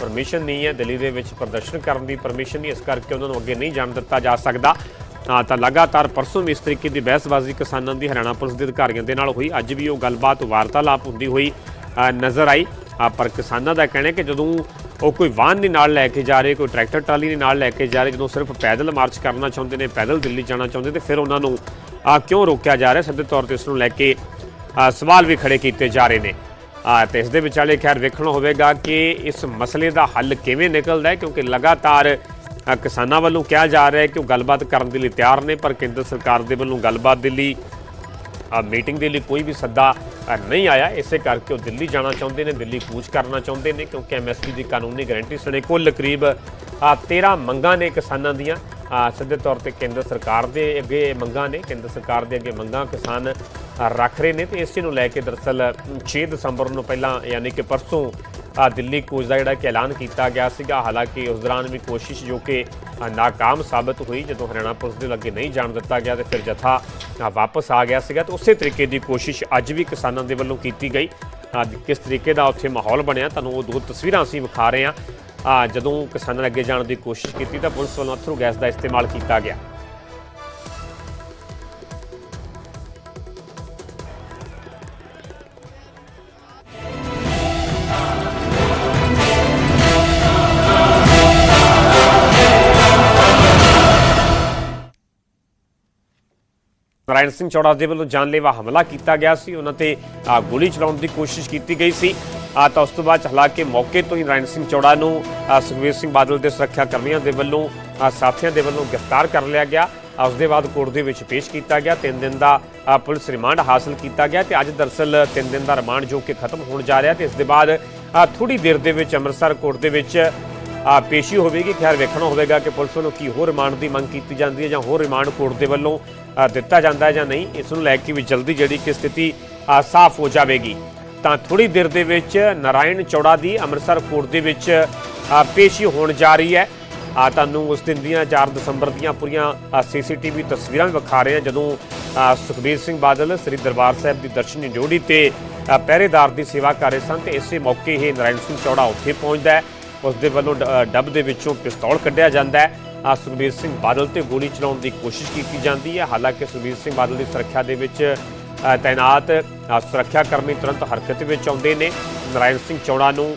ਪਰਮਿਸ਼ਨ ਨਹੀਂ ਹੈ, ਦਿੱਲੀ ਦੇ ਵਿੱਚ ਪ੍ਰਦਰਸ਼ਨ ਕਰਨ ਦੀ ਪਰਮਿਸ਼ਨ ਨਹੀਂ, ਇਸ ਕਰਕੇ ਉਹਨਾਂ ਨੂੰ ਅੱਗੇ ਨਹੀਂ ਜਾਣ ਦਿੱਤਾ ਜਾ ਸਕਦਾ। ਤਾਂ ਲਗਾਤਾਰ ਪਰਸੋਂ ਵੀ ਇਸ ਤਰੀਕੇ ਦੀ ਬਹਿਸਬਾਜ਼ੀ ਕਿਸਾਨਾਂ ਦੀ ਹਰਿਆਣਾ ਪੁਲਿਸ ਦੇ ਅਧਿਕਾਰੀਆਂ ਦੇ ਨਾਲ ਹੋਈ। ਅੱਜ ਵੀ ਉਹ ਗੱਲਬਾਤ ਵਾਰਤਾਲਾਪ ਹੁੰਦੀ ਹੋਈ ਨਜ਼ਰ ਆਈ। ਪਰ ਕਿਸਾਨਾਂ ਦਾ ਕਹਿਣਾ ਹੈ ਕਿ ਜਦੋਂ ਉਹ ਕੋਈ ਵਾਹਨ ਨਹੀਂ ਨਾਲ ਲੈ ਕੇ ਜਾ ਰਹੇ ਕੋਈ ਟਰੈਕਟਰ ਟਰਾਲੀ ਨਹੀਂ ਨਾਲ ਲੈ ਕੇ ਜਾ ਰਹੇ ਜਦੋਂ ਸਿਰਫ ਪੈਦਲ ਮਾਰਚ ਕਰਨਾ ਚਾਹੁੰਦੇ ਨੇ ਪੈਦਲ ਦਿੱਲੀ ਜਾਣਾ ਚਾਹੁੰਦੇ ਤੇ ਫਿਰ ਉਹਨਾਂ ਨੂੰ ਕਿਉਂ ਰੋਕਿਆ ਜਾ ਰਿਹਾ? ਸਿੱਧੇ ਤੌਰ ਤੇ ਇਸ ਨੂੰ ਲੈ ਕੇ ਸਵਾਲ ਵੀ ਖੜੇ ਕੀਤੇ ਜਾ ਰਹੇ ਨੇ। ਅ, ਤੇ ਇਸ ਦੇ ਵਿਚਾਲੇ ਖੈਰ ਵੇਖਣਾ ਹੋਵੇਗਾ ਕਿ ਇਸ ਮਸਲੇ ਦਾ ਹੱਲ ਕਿਵੇਂ ਨਿਕਲਦਾ ਹੈ ਕਿਉਂਕਿ ਲਗਾਤਾਰ ਕਿਸਾਨਾਂ ਵੱਲੋਂ ਕਿਹਾ ਜਾ ਰਿਹਾ ਹੈ ਕਿ ਉਹ ਗੱਲਬਾਤ ਕਰਨ ਦੇ ਲਈ ਤਿਆਰ ਨੇ, ਪਰ ਕੇਂਦਰ ਸਰਕਾਰ ਦੇ ਵੱਲੋਂ ਗੱਲਬਾਤ ਦੇ ਲਈ ਮੀਟਿੰਗ ਦੇ ਲਈ ਕੋਈ ਵੀ ਸੱਦਾ ਨਹੀਂ ਆਇਆ। ਇਸੇ ਕਰਕੇ ਉਹ ਦਿੱਲੀ ਜਾਣਾ ਚਾਹੁੰਦੇ ਨੇ, ਦਿੱਲੀ ਕੂਚ ਕਰਨਾ ਚਾਹੁੰਦੇ ਨੇ, ਕਿਉਂਕਿ ਐਮਐਸਪੀ ਦੀ ਕਾਨੂੰਨੀ ਗਾਰੰਟੀ ਸਣੇ ਕੁੱਲ ਕਰੀਬ ਆ 13 ਮੰਗਾਂ ਨੇ ਕਿਸਾਨਾਂ ਦੀਆਂ। ਸਿੱਧੇ ਤੌਰ ਤੇ ਕੇਂਦਰ ਸਰਕਾਰ ਦੇ ਅੱਗੇ ਮੰਗਾਂ ਨੇ, ਕੇਂਦਰ ਸਰਕਾਰ ਦੇ ਅੱਗੇ ਮੰਗਾਂ ਕਿਸਾਨ ਰੱਖ ਰਹੇ ਨੇ। ਤੇ ਇਸੇ ਨੂੰ ਲੈ ਕੇ ਦਰਅਸਲ 6 ਦਸੰਬਰ ਨੂੰ ਪਹਿਲਾਂ, ਯਾਨੀ ਕਿ ਪਰਸੋਂ ਦਿੱਲੀ ਕੋਚ ਦਾ ਜਿਹੜਾ ਕਿ ਐਲਾਨ ਕੀਤਾ ਗਿਆ ਸੀਗਾ ਹਾਲਾਂਕਿ ਉਸ ਦੌਰਾਨ ਵੀ ਕੋਸ਼ਿਸ਼ ਜੋ ਕਿ ਅ, ਨਾਕਾਮ ਸਾਬਤ ਹੋਈ ਜਦੋਂ ਹਰਿਆਣਾ ਪੁਲਿਸ ਦੇ ਲੱਗੇ ਨਹੀਂ ਜਾਣ ਦਿੱਤਾ ਗਿਆ ਤੇ ਫਿਰ ਜਥਾ ਵਾਪਸ ਆ ਗਿਆ ਸੀਗਾ ਤੇ ਉਸੇ ਤਰੀਕੇ ਦੀ ਕੋਸ਼ਿਸ਼ ਅੱਜ ਵੀ ਕਿਸਾਨਾਂ ਦੇ ਵੱਲੋਂ ਕੀਤੀ ਗਈ। ਕਿਸ ਤਰੀਕੇ ਦਾ ਉੱਥੇ ਮਾਹੌਲ ਬਣਿਆ ਤੁਹਾਨੂੰ ਉਹ ਦੋ ਤਸਵੀਰਾਂ ਅਸੀਂ ਵਿਖਾ ਰਹੇ ਹਾਂ। ਜਦੋਂ ਕਿਸਾਨਾਂ ਅੱਗੇ ਜਾਣ ਦੀ ਕੋਸ਼ਿਸ਼ ਕੀਤੀ ਤਾਂ ਪੁਲਿਸ ਵੱਲੋਂ ਅਥਰੂ ਗੈਸ ਦਾ ਇਸਤੇਮਾਲ ਕੀਤਾ ਗਿਆ। ਨਾਰਾਇਣ ਸਿੰਘ ਚੌੜਾ ਦੇ ਵੱਲੋਂ ਜਾਨਲੇਵਾ ਹਮਲਾ ਕੀਤਾ ਗਿਆ ਸੀ। ਉਹਨਾਂ ਤੇ ਗੋਲੀ ਚਲਾਉਣ ਦੀ ਕੋਸ਼ਿਸ਼ ਕੀਤੀ ਗਈ ਸੀ। ਆ ਤਾਂ ਉਸ ਤੋਂ ਬਾਅਦ ਹਾਲਾਂਕਿ ਮੌਕੇ ਤੋਂ ਹੀ ਨਾਰਾਇਣ ਸਿੰਘ ਚੌੜਾ ਨੂੰ ਅ, ਸੁਖਬੀਰ ਸਿੰਘ ਬਾਦਲ ਦੇ ਸੁਰੱਖਿਆ ਕਰਮੀਆਂ ਦੇ ਵੱਲੋਂ ਸਾਥੀਆਂ ਦੇ ਵੱਲੋਂ ਗ੍ਰਿਫਤਾਰ ਕਰ ਲਿਆ ਗਿਆ। ਉਸ ਦੇ ਬਾਅਦ ਕੋਰਟ ਦੇ ਵਿੱਚ ਪੇਸ਼ ਕੀਤਾ ਗਿਆ। 3 ਦਿਨ ਦਾ ਪੁਲਿਸ ਰਿਮਾਂਡ ਹਾਸਲ ਕੀਤਾ ਗਿਆ ਤੇ ਅੱਜ ਦਰਸਲ 3 ਦਿਨ ਦਾ ਰਿਮਾਂਡ ਜੋ ਕਿ ਖਤਮ ਹੋਣ ਜਾ ਰਿਹਾ ਤੇ ਇਸ ਦੇ ਬਾਅਦ ਥੋੜੀ ਦੇਰ ਦੇ ਵਿੱਚ ਅੰਮ੍ਰਿਤਸਰ ਕੋਰਟ ਦੇ ਵਿੱਚ ਆ ਪੇਸ਼ੀ ਹੋਵੇਗੀ। ਖੈਰ ਵੇਖਣਾ ਹੋਵੇਗਾ ਕਿ ਪੁਲਿਸ ਵੱਲੋਂ ਕੀ ਹੋਰ ਰਿਮਾਂਡ ਦੀ ਮੰਗ ਕੀਤੀ ਜਾਂਦੀ ਹੈ ਜਾਂ ਹੋਰ ਰਿਮਾਂਡ ਕੋਰਟ ਦੇ ਵੱਲੋਂ ਦਿੱਤਾ ਜਾਂਦਾ ਹੈ ਜਾਂ ਨਹੀਂ, ਇਸ ਨੂੰ ਲੈ ਕੇ ਵੀ ਜਲਦੀ ਜਿਹੜੀ ਕਿ ਸਥਿਤੀ ਸਾਫ਼ ਹੋ ਜਾਵੇਗੀ। ਤਾਂ ਥੋੜੀ ਦੇਰ ਦੇ ਵਿੱਚ ਨਾਰਾਇਣ ਚੌੜਾ ਦੀ ਅੰਮ੍ਰਿਤਸਰ ਕੋਰਟ ਦੇ ਵਿੱਚ ਪੇਸ਼ੀ ਹੋਣ ਜਾ ਰਹੀ ਹੈ। ਆ ਤੁਹਾਨੂੰ ਉਸ ਦਿਨ ਦੀਆਂ 4 ਦਸੰਬਰ ਦੀਆਂ ਪੂਰੀਆਂ ਸੀਸੀਟੀਵੀ ਤਸਵੀਰਾਂ ਵੀ ਵਿਖਾ ਰਹੇ ਹਾਂ, ਜਦੋਂ ਸੁਖਬੀਰ ਸਿੰਘ ਬਾਦਲ ਸ੍ਰੀ ਦਰਬਾਰ ਸਾਹਿਬ ਦੀ ਦਰਸ਼ਨੀ ਡਿਊਟੀ ਤੇ ਪਹਿਰੇਦਾਰ ਦੀ ਸੇਵਾ ਕਰ ਰਹੇ ਸਨ ਤੇ ਇਸੇ ਮੌਕੇ ਹੀ ਨਾਰਾਇਣ ਸਿੰਘ ਚੌੜਾ ਉੱਥੇ ਪਹੁੰਚਦਾ ਹੈ। ਉਸ ਦੇ ਵੱਲੋਂ ਡ- ਡੱਬ ਦੇ ਵਿੱਚੋਂ ਪਿਸਤੌਲ ਕੱਢਿਆ ਜਾਂਦਾ ਹੈ। ਸੁਖਬੀਰ ਸਿੰਘ ਬਾਦਲ ਤੇ ਗੋਲੀ ਚਲਾਉਣ ਦੀ ਕੋਸ਼ਿਸ਼ ਕੀਤੀ ਜਾਂਦੀ ਹੈ। ਹਾਲਾਂਕਿ ਸੁਖਬੀਰ ਸਿੰਘ ਬਾਦਲ ਦੀ ਸੁਰੱਖਿਆ ਦੇ ਵਿੱਚ ਤਾਇਨਾਤ ਸੁਰੱਖਿਆ ਕਰਮੀ ਤੁਰੰਤ ਹਰਕਤ ਵਿੱਚ ਆਉਂਦੇ ਨੇ। ਨਾਰਾਇਣ ਸਿੰਘ ਚੌੜਾ ਨੂੰ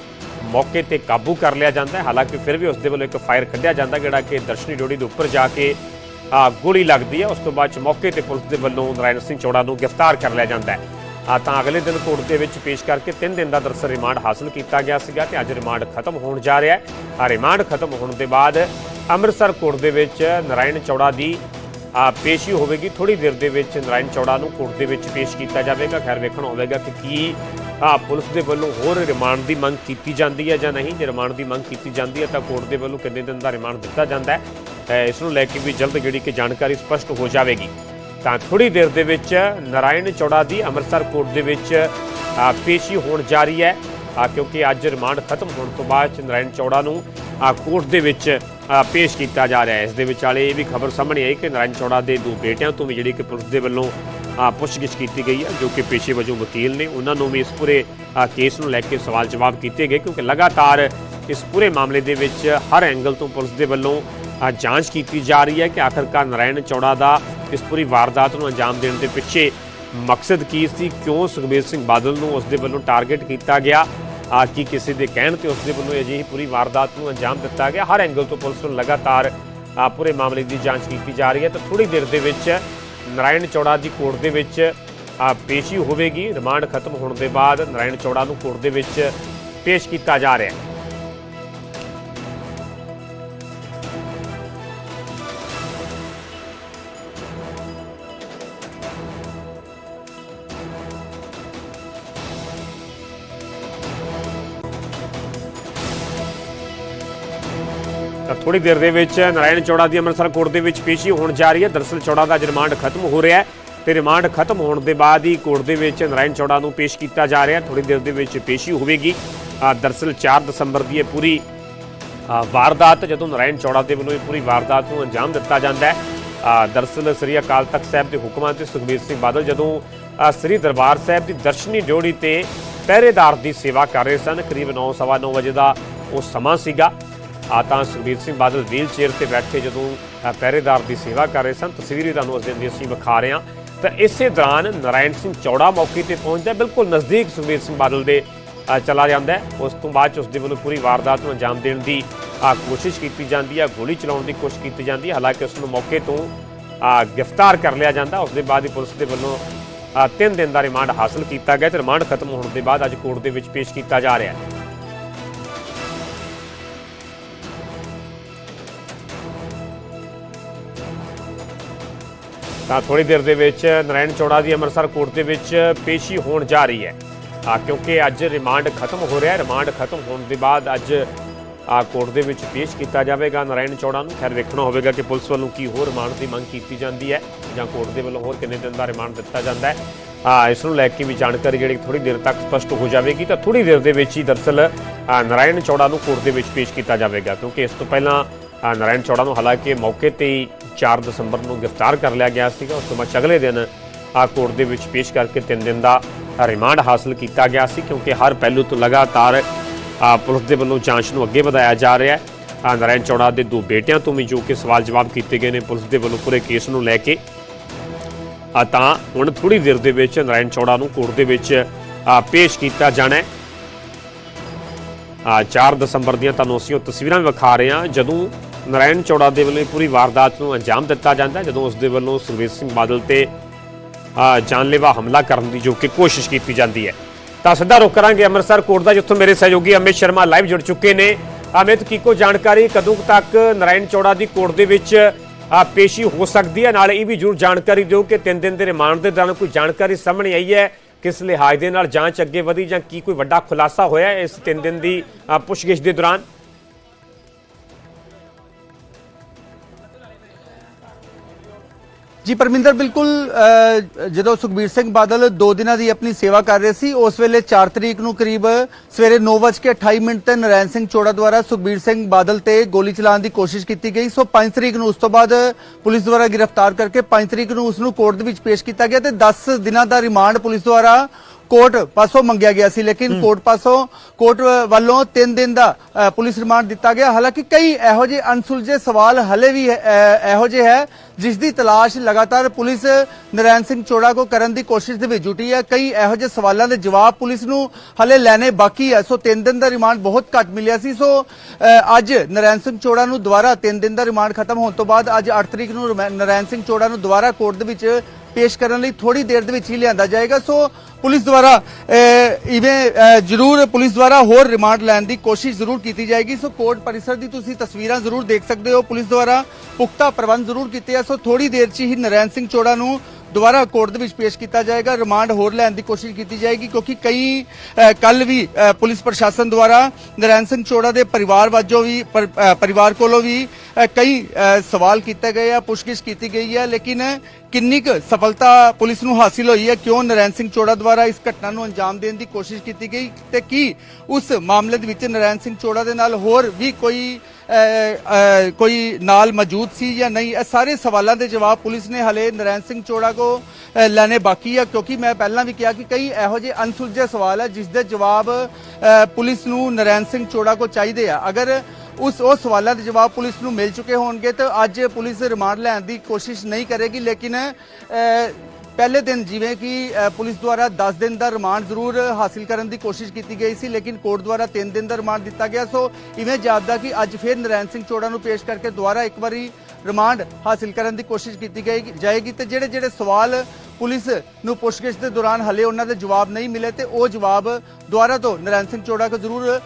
ਮੌਕੇ ਤੇ ਕਾਬੂ ਕਰ ਲਿਆ ਜਾਂਦਾ ਹੈ। ਹਾਲਾਂਕਿ ਫਿਰ ਵੀ ਉਸ ਦੇ ਵੱਲੋਂ ਇੱਕ ਫਾਇਰ ਕੱਢਿਆ ਜਾਂਦਾ ਜਿਹੜਾ ਕਿ ਦਰਸ਼ਨੀ ਡੋੜੀ ਦੇ ਉੱਪਰ ਜਾ ਕੇ ਗੋਲੀ ਲੱਗਦੀ ਹੈ। ਉਸ ਤੋਂ ਬਾਅਦ ਚ ਮੌਕੇ ਤੇ ਪੁਲਿਸ ਦੇ ਵੱਲੋਂ ਨਰਾਇਣ ਸਿੰਘ ਚੌੜਾ ਨੂੰ ਗ੍ਰਿਫਤਾਰ ਕਰ ਲਿਆ ਜਾਂਦਾ ਹੈ। ਤਾਂ ਅਗਲੇ ਦਿਨ ਕੋਰਟ ਦੇ ਵਿੱਚ ਪੇਸ਼ ਕਰਕੇ 3 ਦਿਨ ਦਾ ਦਰਸਲ ਰਿਮਾਂਡ ਹਾਸਲ ਕੀਤਾ ਗਿਆ ਸੀਗਾ ਤੇ ਅੱਜ ਰਿਮਾਂਡ ਖਤਮ ਹੋਣ ਜਾ ਰਿਹਾ ਹੈ। ਆ ਰਿਮਾਂਡ ਖਤਮ ਹੋਣ ਦੇ ਬਾਅਦ ਅੰਮ੍ਰਿਤਸਰ ਕੋਰਟ ਦੇ ਵਿੱਚ ਨਰਾਇਣ ਚੌੜਾ ਦੀ ਪੇਸ਼ੀ ਹੋਵੇਗੀ। ਥੋੜੀ ਦੇਰ ਦੇ ਵਿੱਚ ਨਰਾਇਣ ਚੌੜਾ ਨੂੰ ਕੋਰਟ ਦੇ ਵਿੱਚ ਪੇਸ਼ ਕੀਤਾ ਜਾਵੇਗਾ। ਖੈਰ, ਵੇਖਣਾ ਹੋਵੇਗਾ ਕਿ ਕੀ ਆ ਪੁਲਿਸ ਦੇ ਵੱਲੋਂ ਹੋਰ ਰਿਮਾਂਡ ਦੀ ਮੰਗ ਕੀਤੀ ਜਾਂਦੀ ਹੈ ਜਾਂ ਨਹੀਂ। ਜੇ ਰਿਮਾਂਡ ਦੀ ਮੰਗ ਕੀਤੀ ਜਾਂਦੀ ਹੈ ਤਾਂ ਕੋਰਟ ਦੇ ਵੱਲੋਂ ਕਿੰਨੇ ਦਿਨ ਦਾ ਰਿਮਾਂਡ ਦਿੱਤਾ ਜਾਂਦਾ ਹੈ। ਇਸ ਨੂੰ ਲੈ ਕੇ ਵੀ ਜਲਦ ਜਿਹੜੀ ਕਿ ਜਾਣਕਾਰੀ ਸਪਸ਼ਟ ਹੋ ਜਾਵੇਗੀ। ਤਾਂ ਥੋੜੀ ਦੇਰ ਦੇ ਵਿੱਚ ਨਰਾਇਣ ਚੌੜਾ ਦੀ ਅੰਮ੍ਰਿਤਸਰ ਕੋਰਟ ਦੇ ਵਿੱਚ ਪੇਸ਼ੀ ਹੋਣ ਜਾ ਰਹੀ ਹੈ। ਕਿਉਂਕਿ ਅੱਜ ਰਿਮਾਂਡ ਖਤਮ ਹੋਣ ਤੋਂ ਬਾਅਦ 'ਚ ਨਰਾਇਣ ਚੌੜਾ ਨੂੰ ਕੋਰਟ ਦੇ ਵਿੱਚ ਪੇਸ਼ ਕੀਤਾ ਜਾ ਰਿਹਾ ਹੈ। ਇਸ ਦੇ ਵਿਚਾਲੇ ਇਹ ਵੀ ਖਬਰ ਸਾਹਮਣੇ ਆਈ ਕਿ ਨਰਾਇਣ ਚੌੜਾ ਦੇ ਦੋ ਬੇਟਿਆਂ ਤੋਂ ਵੀ ਜਿਹੜੀ ਕਿ ਪੁਲਿਸ ਦੇ ਵੱਲੋਂ ਪੁੱਛਗਿੱਛ ਕੀਤੀ ਗਈ ਹੈ, ਜੋ ਕਿ ਪੇਸ਼ੇ ਵਜੋਂ ਵਕੀਲ ਨੇ। ਉਹਨਾਂ ਨੂੰ ਵੀ ਇਸ ਪੂਰੇ ਕੇਸ ਨੂੰ ਲੈ ਕੇ ਸਵਾਲ ਜਵਾਬ ਕੀਤੇ ਗਏ, ਕਿਉਂਕਿ ਲਗਾਤਾਰ ਇਸ ਪੂਰੇ ਮਾਮਲੇ ਦੇ ਵਿੱਚ ਹਰ ਐਂਗਲ ਤੋਂ ਪੁਲਿਸ ਦੇ ਵੱਲੋਂ ਜਾਂਚ ਕੀਤੀ ਜਾ ਰਹੀ ਹੈ ਕਿ ਆਖਰਕਾਰ ਨਰਾਇਣ ਚੌੜਾ ਦਾ ਇਸ ਪੂਰੀ ਵਾਰਦਾਤ ਨੂੰ ਅੰਜਾਮ ਦੇਣ ਦੇ ਪਿੱਛੇ ਮਕਸਦ ਕੀ ਸੀ? ਕਿਉਂ ਸੁਖਬੀਰ ਸਿੰਘ ਬਾਦਲ ਨੂੰ ਉਸ ਦੇ ਵੱਲੋਂ ਟਾਰਗੇਟ ਕੀਤਾ ਗਿਆ? ਆ ਕੀ ਕਿਸੇ ਦੇ ਕਹਿਣ ਤੇ ਉਸ ਦੇ ਵੱਲੋਂ ਅਜਿਹੀ ਪੂਰੀ ਵਾਰਦਾਤ ਨੂੰ ਅੰਜਾਮ ਦਿੱਤਾ ਗਿਆ? ਹਰ ਐਂਗਲ ਤੋਂ ਪੁਲਿਸ ਨੂੰ ਲਗਾਤਾਰ ਪੂਰੇ ਮਾਮਲੇ ਦੀ ਜਾਂਚ ਕੀਤੀ ਜਾ ਰਹੀ ਹੈ। ਤਾਂ ਥੋੜੀ ਦੇਰ ਦੇ ਵਿੱਚ ਨਰਾਇਣ ਚੌੜਾ ਦੀ ਕੋਰਟ ਦੇ ਵਿੱਚ ਪੇਸ਼ੀ ਹੋਵੇਗੀ। ਰਿਮਾਂਡ ਖਤਮ ਹੋਣ ਦੇ ਬਾਅਦ ਨਰਾਇਣ ਚੌੜਾ ਨੂੰ ਕੋਰਟ ਦੇ ਵਿੱਚ ਪੇਸ਼ ਕੀਤਾ ਜਾ ਰਿਹਾ ਹੈ। ਥੋੜੀ ਦੇਰ ਦੇ ਵਿੱਚ ਨਾਰਾਇਣ ਚੌੜਾ ਦੀ ਅੰਮ੍ਰਿਤਸਰ ਕੋਰਟ ਦੇ ਵਿੱਚ ਪੇਸ਼ੀ ਹੋਣ ਜਾ ਰਹੀ ਹੈ। ਦਰਸਲ ਚੌੜਾ ਦਾ ਅੱਜ ਰਿਮਾਂਡ ਖਤਮ ਹੋ ਰਿਹਾ ਹੈ ਤੇ ਰਿਮਾਂਡ ਖਤਮ ਹੋਣ ਦੇ ਬਾਅਦ ਹੀ ਕੋਰਟ ਦੇ ਵਿੱਚ ਨਰਾਇਣ ਚੌੜਾ ਨੂੰ ਪੇਸ਼ ਕੀਤਾ ਜਾ ਰਿਹਾ ਹੈ। ਥੋੜੀ ਦੇਰ ਦੇ ਵਿੱਚ ਪੇਸ਼ੀ ਹੋਵੇਗੀ। ਅ, ਦਰਸਲ 4 ਦਸੰਬਰ ਦੀ ਇਹ ਪੂਰੀ ਵਾਰਦਾਤ ਜਦੋਂ ਨਰਾਇਣ ਚੌੜਾ ਦੇ ਵੱਲੋਂ ਇਹ ਪੂਰੀ ਵਾਰਦਾਤ ਨੂੰ ਅੰਜਾਮ ਦਿੱਤਾ ਜਾਂਦਾ ਹੈ। ਦਰਸਲ ਸ੍ਰੀ ਅਕਾਲ ਤਖਤ ਸਾਹਿਬ ਦੇ ਹੁਕਮਾਂ ਤੇ ਸੁਖਬੀਰ ਸਿੰਘ ਬਾਦਲ ਜਦੋਂ ਸ੍ਰੀ ਦਰਬਾਰ ਸਾਹਿਬ ਦੀ ਦਰਸ਼ਨੀ ਡਿਊਟੀ ਤੇ ਪਹਿਰੇਦਾਰ ਦੀ ਸੇਵਾ ਕਰ ਰਹੇ ਸਨ ਕਰੀਬ 9:30 ਵਜੇ ਦਾ ਉਹ ਸਮਾਂ ਸੀਗਾ। ਆ ਤਾਂ ਸੁਖਬੀਰ ਸਿੰਘ ਬਾਦਲ ਵੀਲ ਚੇਅਰ ਤੇ ਬੈਠ ਕੇ ਜਦੋਂ ਪਹਿਰੇਦਾਰ ਦੀ ਸੇਵਾ ਕਰ ਰਹੇ ਸਨ ਤਸਵੀਰੀ ਤੁਹਾਨੂੰ ਉਸ ਦਿਨ ਦੀ ਅਸੀਂ ਵਿਖਾ ਰਹੇ ਹਾਂ। ਤਾਂ ਇਸੇ ਦੌਰਾਨ ਨਰਾਇਣ ਸਿੰਘ ਚੌੜਾ ਮੌਕੇ ਤੇ ਪਹੁੰਚਦਾ ਬਿਲਕੁਲ ਨਜ਼ਦੀਕ ਸੁਖਬੀਰ ਸਿੰਘ ਬਾਦਲ ਦੇ ਚਲਾ ਜਾਂਦਾ ਉਸ ਤੋਂ ਬਾਅਦ ਚ ਉਸ ਦੇ ਵੱਲੋਂ ਪੂਰੀ ਵਾਰਦਾਤ ਨੂੰ ਅੰਜਾਮ ਦੇਣ ਦੀ ਕੋਸ਼ਿਸ਼ ਕੀਤੀ ਜਾਂਦੀ ਹੈ ਗੋਲੀ ਚਲਾਉਣ ਦੀ ਕੋਸ਼ਿਸ਼ ਕੀਤੀ ਜਾਂਦੀ ਹੈ। ਹਾਲਾਂਕਿ ਉਸ ਨੂੰ ਮੌਕੇ ਤੋਂ ਗ੍ਰਿਫਤਾਰ ਕਰ ਲਿਆ ਜਾਂਦਾ। ਉਸ ਦੇ ਬਾਅਦ ਹੀ ਪੁਲਿਸ ਦੇ ਵੱਲੋਂ ਅ, ਤਿੰਨ ਦਿਨ ਦਾ ਰਿਮਾਂਡ ਹਾਸਲ ਕੀਤਾ ਗਿਆ ਤੇ ਰਿਮਾਂਡ ਖਤਮ ਹੋਣ ਦੇ ਬਾਅਦ ਅੱਜ ਕੋਰਟ ਦੇ ਵਿੱਚ ਪੇਸ਼ ਕੀਤਾ ਜਾ ਰਿਹਾ ਹੈ। ਤਾਂ ਥੋੜੀ ਦੇਰ ਦੇ ਵਿੱਚ ਨਰਾਇਣ ਚੌੜਾ ਦੀ ਅੰਮ੍ਰਿਤਸਰ ਕੋਰਟ ਦੇ ਵਿੱਚ ਪੇਸ਼ੀ ਹੋਣ ਜਾ ਰਹੀ ਹੈ। ਕਿਉਂਕਿ ਅੱਜ ਰਿਮਾਂਡ ਖਤਮ ਹੋ ਰਿਹਾ ਹੈ। ਰਿਮਾਂਡ ਖਤਮ ਹੋਣ ਦੇ ਬਾਅਦ ਅੱਜ ਆ ਕੋਰਟ ਦੇ ਵਿੱਚ ਪੇਸ਼ ਕੀਤਾ ਜਾਵੇਗਾ ਨਰਾਇਣ ਚੌੜਾ ਨੂੰ। ਖੈਰ, ਵੇਖਣਾ ਹੋਵੇਗਾ ਕਿ ਪੁਲਿਸ ਵੱਲੋਂ ਕੀ ਹੋਰ ਰਿਮਾਂਡ ਦੀ ਮੰਗ ਕੀਤੀ ਜਾਂਦੀ ਹੈ ਜਾਂ ਕੋਰਟ ਦੇ ਵੱਲੋਂ ਹੋਰ ਕਿੰਨੇ ਦਿਨ ਦਾ ਰਿਮਾਂਡ ਦਿੱਤਾ ਜਾਂਦਾ ਹੈ। ਆ ਇਸ ਨੂੰ ਲੈ ਕੇ ਵੀ ਜਾਣਕਾਰੀ ਜਿਹੜੀ ਥੋੜੀ ਦੇਰ ਤੱਕ ਸਪਸ਼ਟ ਹੋ ਜਾਵੇਗੀ, ਤਾਂ ਥੋੜੀ ਦੇਰ ਦੇ ਵਿੱਚ ਹੀ ਦਰਸਲ ਨਰਾਇਣ ਚੌੜਾ ਨੂੰ ਕੋਰਟ ਦੇ ਵਿੱਚ ਪੇਸ਼ ਕੀਤਾ ਜਾਵੇਗਾ, ਕਿਉਂਕਿ ਇਸ ਤੋਂ ਪਹਿਲਾਂ ਨਰਾਇਣ ਚੌੜਾ ਨੂੰ ਹਾਲਾਂਕਿ ਮੌਕੇ ਤੇ ਹੀ 4 ਦਸੰਬਰ ਨੂੰ ਗ੍ਰਿਫਤਾਰ ਕਰ ਲਿਆ ਗਿਆ ਸੀਗਾ। ਉਸ ਤੋਂ ਬਾਅਦ ਅਗਲੇ ਦਿਨ ਆ ਕੋਰਟ ਦੇ ਵਿੱਚ ਪੇਸ਼ ਕਰਕੇ 3 ਦਿਨ ਦਾ ਰਿਮਾਂਡ ਹਾਸਲ ਕੀਤਾ ਗਿਆ ਸੀ ਕਿਉਂਕਿ ਹਰ ਪਹਿਲੂ ਤੋਂ ਲਗਾਤਾਰ ਪੁਲਿਸ ਦੇ ਵੱਲੋਂ ਜਾਂਚ ਨੂੰ ਅੱਗੇ ਵਧਾਇਆ ਜਾ ਰਿਹਾ ਹੈ। ਆ, ਚੌੜਾ ਦੇ ਦੋ ਬੇਟਿਆਂ ਤੋਂ ਵੀ ਜੋ ਕਿ ਸਵਾਲ ਜਵਾਬ ਕੀਤੇ ਗਏ ਨੇ ਪੁਲਿਸ ਦੇ ਵੱਲੋਂ ਪੂਰੇ ਕੇਸ ਨੂੰ ਲੈ ਕੇ। ਆ ਤਾਂ ਹੁਣ ਥੋੜੀ ਦੇਰ ਦੇ ਵਿੱਚ ਨਰਾਇਣ ਚੌੜਾ ਨੂੰ ਕੋਰਟ ਦੇ ਵਿੱਚ ਪੇਸ਼ ਕੀਤਾ ਜਾਣਾ ਹੈ। ਆ 4 ਦਸੰਬਰ ਦੀਆਂ ਤੁਹਾਨੂੰ ਅਸੀਂ ਉਹ ਤਸਵੀਰਾਂ ਵੀ ਵਿਖਾ ਰਹੇ ਹਾਂ। ਜਦੋਂ ਨਰਾਇਣ ਚੌੜਾ ਦੇ ਵੱਲੋਂ ਪੂਰੀ ਵਾਰਦਾਤ ਨੂੰ ਅੰਜਾਮ ਦਿੱਤਾ ਜਾਂਦਾ ਜਦੋਂ ਉਸ ਦੇ ਵੱਲੋਂ ਸੁਖਬੀਰ ਸਿੰਘ ਬਾਦਲ ਤੇ ਜਾਨਲੇਵਾ ਹਮਲਾ ਕਰਨ ਦੀ ਜੋ ਕਿ ਕੋਸ਼ਿਸ਼ ਕੀਤੀ ਜਾਂਦੀ ਹੈ। ਤਾਂ ਸਿੱਧਾ ਰੁਕ ਕਰਾਂਗੇ ਅੰਮ੍ਰਿਤਸਰ ਕੋਰਟ ਦਾ, ਜਿੱਥੋਂ ਮੇਰੇ ਸਹਿਯੋਗੀ ਅਮਿਤ ਸ਼ਰਮਾ ਲਾਈਵ ਜੁੜ ਚੁੱਕੇ ਨੇ। ਅਮਿਤ, ਕੀ ਕੋ ਜਾਣਕਾਰੀ ਕਦੋਂ ਤੱਕ ਨਰਾਇਣ ਚੌੜਾ ਦੀ ਕੋਰਟ ਦੇ ਵਿੱਚ ਪੇਸ਼ੀ ਹੋ ਸਕਦੀ ਹੈ? ਨਾਲ ਇਹ ਵੀ ਜ਼ਰੂਰ ਜਾਣਕਾਰੀ ਦਿਓ ਕਿ 3 ਦਿਨ ਦੇ ਰਿਮਾਂਡ ਦੇ ਦੌਰਾਨ ਕੋਈ ਜਾਣਕਾਰੀ ਸਾਹਮਣੇ ਆਈ ਹੈ, ਕਿਸ ਲਿਹਾਜ਼ ਦੇ ਨਾਲ ਜਾਂਚ ਅੱਗੇ ਵਧੀ ਜਾਂ ਕੀ ਕੋਈ ਵੱਡਾ ਖੁਲਾਸਾ ਹੋਇਆ ਇਸ 3 ਦਿਨ ਦੀ ਪੁੱਛਗਿੱਛ ਦੇ ਦੌਰਾਨ? ਜੀ, ਪਰਮਿੰਦਰ, ਬਿਲਕੁਲ ਜਦੋਂ ਸੁਖਬੀਰ ਸਿੰਘ ਬਾਦਲ ਦੋ ਦਿਨਾਂ ਦੀ ਆਪਣੀ ਸੇਵਾ ਕਰ ਰਹੇ ਸੀ, ਉਸ ਵੇਲੇ 4 ਤਰੀਕ ਨੂੰ ਕਰੀਬ ਸਵੇਰੇ 9:28 ਮਿੰਟ ਤੇ ਨਰੈਣ ਸਿੰਘ ਚੋੜਾ ਦੁਆਰਾ ਸੁਖਬੀਰ ਸਿੰਘ ਬਾਦਲ ਤੇ ਗੋਲੀ ਚਲਾਉਣ ਦੀ ਕੋਸ਼ਿਸ਼ ਕੀਤੀ ਗਈ। ਸੋ 5 ਤਰੀਕ ਨੂੰ ਉਸ ਤੋਂ ਬਾਅਦ ਪੁਲਿਸ ਦੁਆਰਾ ਗ੍ਰਿਫਤਾਰ ਕਰਕੇ 5 ਤਰੀਕ ਨੂੰ ਉਸ ਨੂੰ ਕੋਰਟ ਦੇ ਵਿੱਚ ਪੇਸ਼ ਕੀਤਾ ਗਿਆ ਤੇ 10 ਦਿਨਾਂ ਦਾ ਰਿਮਾਂਡ ਪੁਲਿਸ ਦੁਆਰਾ ਕੋਰਟ ਪਾਸੋਂ ਮੰਗਿਆ ਗਿਆ ਸੀ ਲੇਕਿਨ ਕੋਰਟ ਪਾਸੋਂ ਕੋਰਟ ਵੱਲੋਂ 3 ਦਿਨ ਦਾ ਪੁਲਿਸ ਰਿਮਾਂਡ ਦਿੱਤਾ ਗਿਆ। ਹਾਲਾਂਕਿ ਕਈ ਇਹੋ ਜਿਹੇ ਅਣਸੁਲਝੇ ਸਵਾਲ ਹਲੇ ਵੀ ਇਹੋ ਜਿਹੇ ਹੈ ਜਿਸ ਦੀ ਤਲਾਸ਼ ਲਗਾਤਾਰ ਪੁਲਿਸ ਨਰੈਣ ਸਿੰਘ ਚੋੜਾ ਕੋ ਕਰਨ ਦੀ ਕੋਸ਼ਿਸ਼ ਦੇ ਵਿੱਚ ਜੁਟੀ ਹੈ। ਕਈ ਇਹੋ ਜਿਹੇ ਸਵਾਲਾਂ ਦੇ ਜਵਾਬ ਪੁਲਿਸ ਨੂੰ ਹਲੇ ਲੈਣੇ ਬਾਕੀ ਹੈ। ਸੋ 3 ਦਿਨ ਦਾ ਰਿਮਾਂਡ ਬਹੁਤ ਘੱਟ ਮਿਲਿਆ ਸੀ। ਸੋ ਅੱਜ ਨਰੈਣ ਸਿੰਘ ਚੋੜਾ ਨੂੰ ਦੁਬਾਰਾ 3 ਦਿਨ ਦਾ ਰਿਮਾਂਡ ਖਤਮ ਹੋਣ ਤੋਂ ਬਾਅਦ ਅੱਜ 8 ਤਰੀਕ ਨੂੰ ਨਰੈਣ ਸਿੰਘ ਚੋੜਾ ਨੂੰ ਦੁਬਾਰਾ ਕੋਰਟ ਦੇ ਵਿੱਚ ਪੇਸ਼ ਕਰਨ ਲਈ ਥੋੜੀ ਦੇਰ ਦੇ ਵਿੱਚ ਹੀ ਲਿਆਂਦਾ ਜਾਏਗਾ। ਸੋ ਪੁਲਿਸ ਦੁਆਰਾ ਇਵੇਂ ਜ਼ਰੂਰ ਪੁਲਿਸ ਦੁਆਰਾ ਹੋਰ ਰਿਮਾਂਡ ਲੈਣ ਦੀ ਕੋਸ਼ਿਸ਼ ਜ਼ਰੂਰ ਕੀਤੀ ਜਾਏਗੀ। ਸੋ ਕੋਰਟ ਪਰਿਸਰ ਦੀ ਤੁਸੀਂ ਤਸਵੀਰਾਂ ਜ਼ਰੂਰ ਦੇਖ ਸਕਦੇ ਹੋ। ਪੁਲਿਸ ਦੁਆਰਾ ਪੁਖਤਾ ਪ੍ਰਬੰਧ ਜ਼ਰੂਰ ਕੀਤੇ ਆ। ਸੋ ਥੋੜੀ ਦੇਰ 'ਚ ਹੀ ਨਰੈਣ ਸਿੰਘ ਚੋੜਾ ਨੂੰ ਦੁਬਾਰਾ ਕੋਰਟ ਦੇ ਵਿੱਚ ਪੇਸ਼ ਕੀਤਾ ਜਾਏਗਾ। ਰਿਮਾਂਡ ਹੋਰ ਲੈਣ ਦੀ ਕੋਸ਼ਿਸ਼ ਕੀਤੀ ਜਾਏਗੀ ਕਿਉਂਕਿ ਕਈ ਕੱਲ ਵੀ ਪੁਲਿਸ ਪ੍ਰਸ਼ਾਸਨ ਦੁਆਰਾ ਨਰੈਣ ਸਿੰਘ ਚੋੜਾ ਦੇ ਪਰਿਵਾਰ ਵਜੋਂ ਵੀ, ਪਰ- ਪਰਿਵਾਰ ਕੋਲੋਂ ਵੀ ਕਈ ਸਵਾਲ ਕੀਤੇ ਗਏ ਆ, ਪੁੱਛਗਿੱਛ ਕੀਤੀ ਗਈ ਹੈ ਲੇਕਿਨ ਕਿੰਨੀ ਕੁ ਸਫਲਤਾ ਪੁਲਿਸ ਨੂੰ ਹਾਸਿਲ ਹੋਈ ਹੈ, ਕਿਉਂ ਨਰੈਣ ਸਿੰਘ ਚੋੜਾ ਦੁਆਰਾ ਇਸ ਘਟਨਾ ਨੂੰ ਅੰਜਾਮ ਦੇਣ ਦੀ ਕੋਸ਼ਿਸ਼ ਕੀਤੀ ਗਈ ਤੇ ਕੀ ਉਸ ਮਾਮਲੇ ਦੇ ਵਿੱਚ ਨਰੈਣ ਸਿੰਘ ਚੋੜਾ ਦੇ ਨਾਲ ਹੋਰ ਵੀ ਕੋਈ ਕੋਈ ਨਾਲ ਮੌਜੂਦ ਸੀ ਜਾਂ ਨਹੀਂ, ਇਹ ਸਾਰੇ ਸਵਾਲਾਂ ਦੇ ਜਵਾਬ ਪੁਲਿਸ ਨੇ ਹਲੇ ਨਰੈਣ ਸਿੰਘ ਚੋੜਾ ਕੋ ਲੈਣੇ ਬਾਕੀ ਆ, ਕਿਉਂਕਿ ਮੈਂ ਪਹਿਲਾਂ ਵੀ ਕਿਹਾ ਕਿ ਕਈ ਇਹੋ ਜਿਹੇ ਅਣਸੁਲਝੇ ਸਵਾਲ ਹੈ ਜਿਸ ਦੇ ਜਵਾਬ ਪੁਲਿਸ ਨੂੰ ਨਰੈਣ ਸਿੰਘ ਚੋੜਾ ਕੋ ਚਾਹੀਦੇ ਆ। ਅਗਰ ਉਸ, ਉਹ ਸਵਾਲਾਂ ਦੇ ਜਵਾਬ ਪੁਲਿਸ ਨੂੰ ਮਿਲ ਚੁੱਕੇ ਹੋਣਗੇ, ਤਾਂ ਅੱਜ ਪੁਲਿਸ ਰਿਮਾਂਡ ਲੈਣ ਦੀ ਕੋਸ਼ਿਸ਼ ਨਹੀਂ ਕਰੇਗੀ, ਲੇਕਿਨ ਪਹਿਲੇ ਦਿਨ ਜਿਵੇਂ ਕਿ ਪੁਲਿਸ ਦੁਆਰਾ 10 ਦਿਨ ਦਾ ਰਿਮਾਂਡ ਜ਼ਰੂਰ ਹਾਸਿਲ ਕਰਨ ਦੀ ਕੋਸ਼ਿਸ਼ ਕੀਤੀ ਗਈ ਸੀ, ਲੇਕਿਨ ਕੋਰਟ ਦੁਆਰਾ 3 ਦਿਨ ਦਾ ਰਿਮਾਂਡ ਦਿੱਤਾ ਗਿਆ। ਸੋ ਇਵੇਂ ਜਾਪਦਾ ਕਿ ਅੱਜ ਫਿਰ ਨਰੈਣ ਸਿੰਘ ਚੋੜਾ ਨੂੰ ਪੇਸ਼ ਕਰਕੇ ਦੁਬਾਰਾ ਇੱਕ ਵਾਰੀ ਰਿਮਾਂਡ ਹਾਸਿਲ ਕਰਨ ਦੀ ਕੋਸ਼ਿਸ਼ ਕੀਤੀ ਗਈ, ਜਾਏਗੀ ਤੇ ਜਿਹੜੇ ਜਿਹੜੇ ਸਵਾਲ ਪੁਲਿਸ ਨੂੰ ਪੁੱਛਗਿੱਛ ਦੇ ਦੌਰਾਨ ਹਲੇ ਉਹਨਾਂ ਦੇ ਜਵਾਬ ਨਹੀਂ ਮਿਲੇ, ਤੇ ਉਹ ਜਵਾਬ ਦੁਆਰਾ ਤੋਂ ਨਰੈਣ ਸਿੰਘ ਚੋੜਾ ਕੋ ਜ਼ਰੂਰ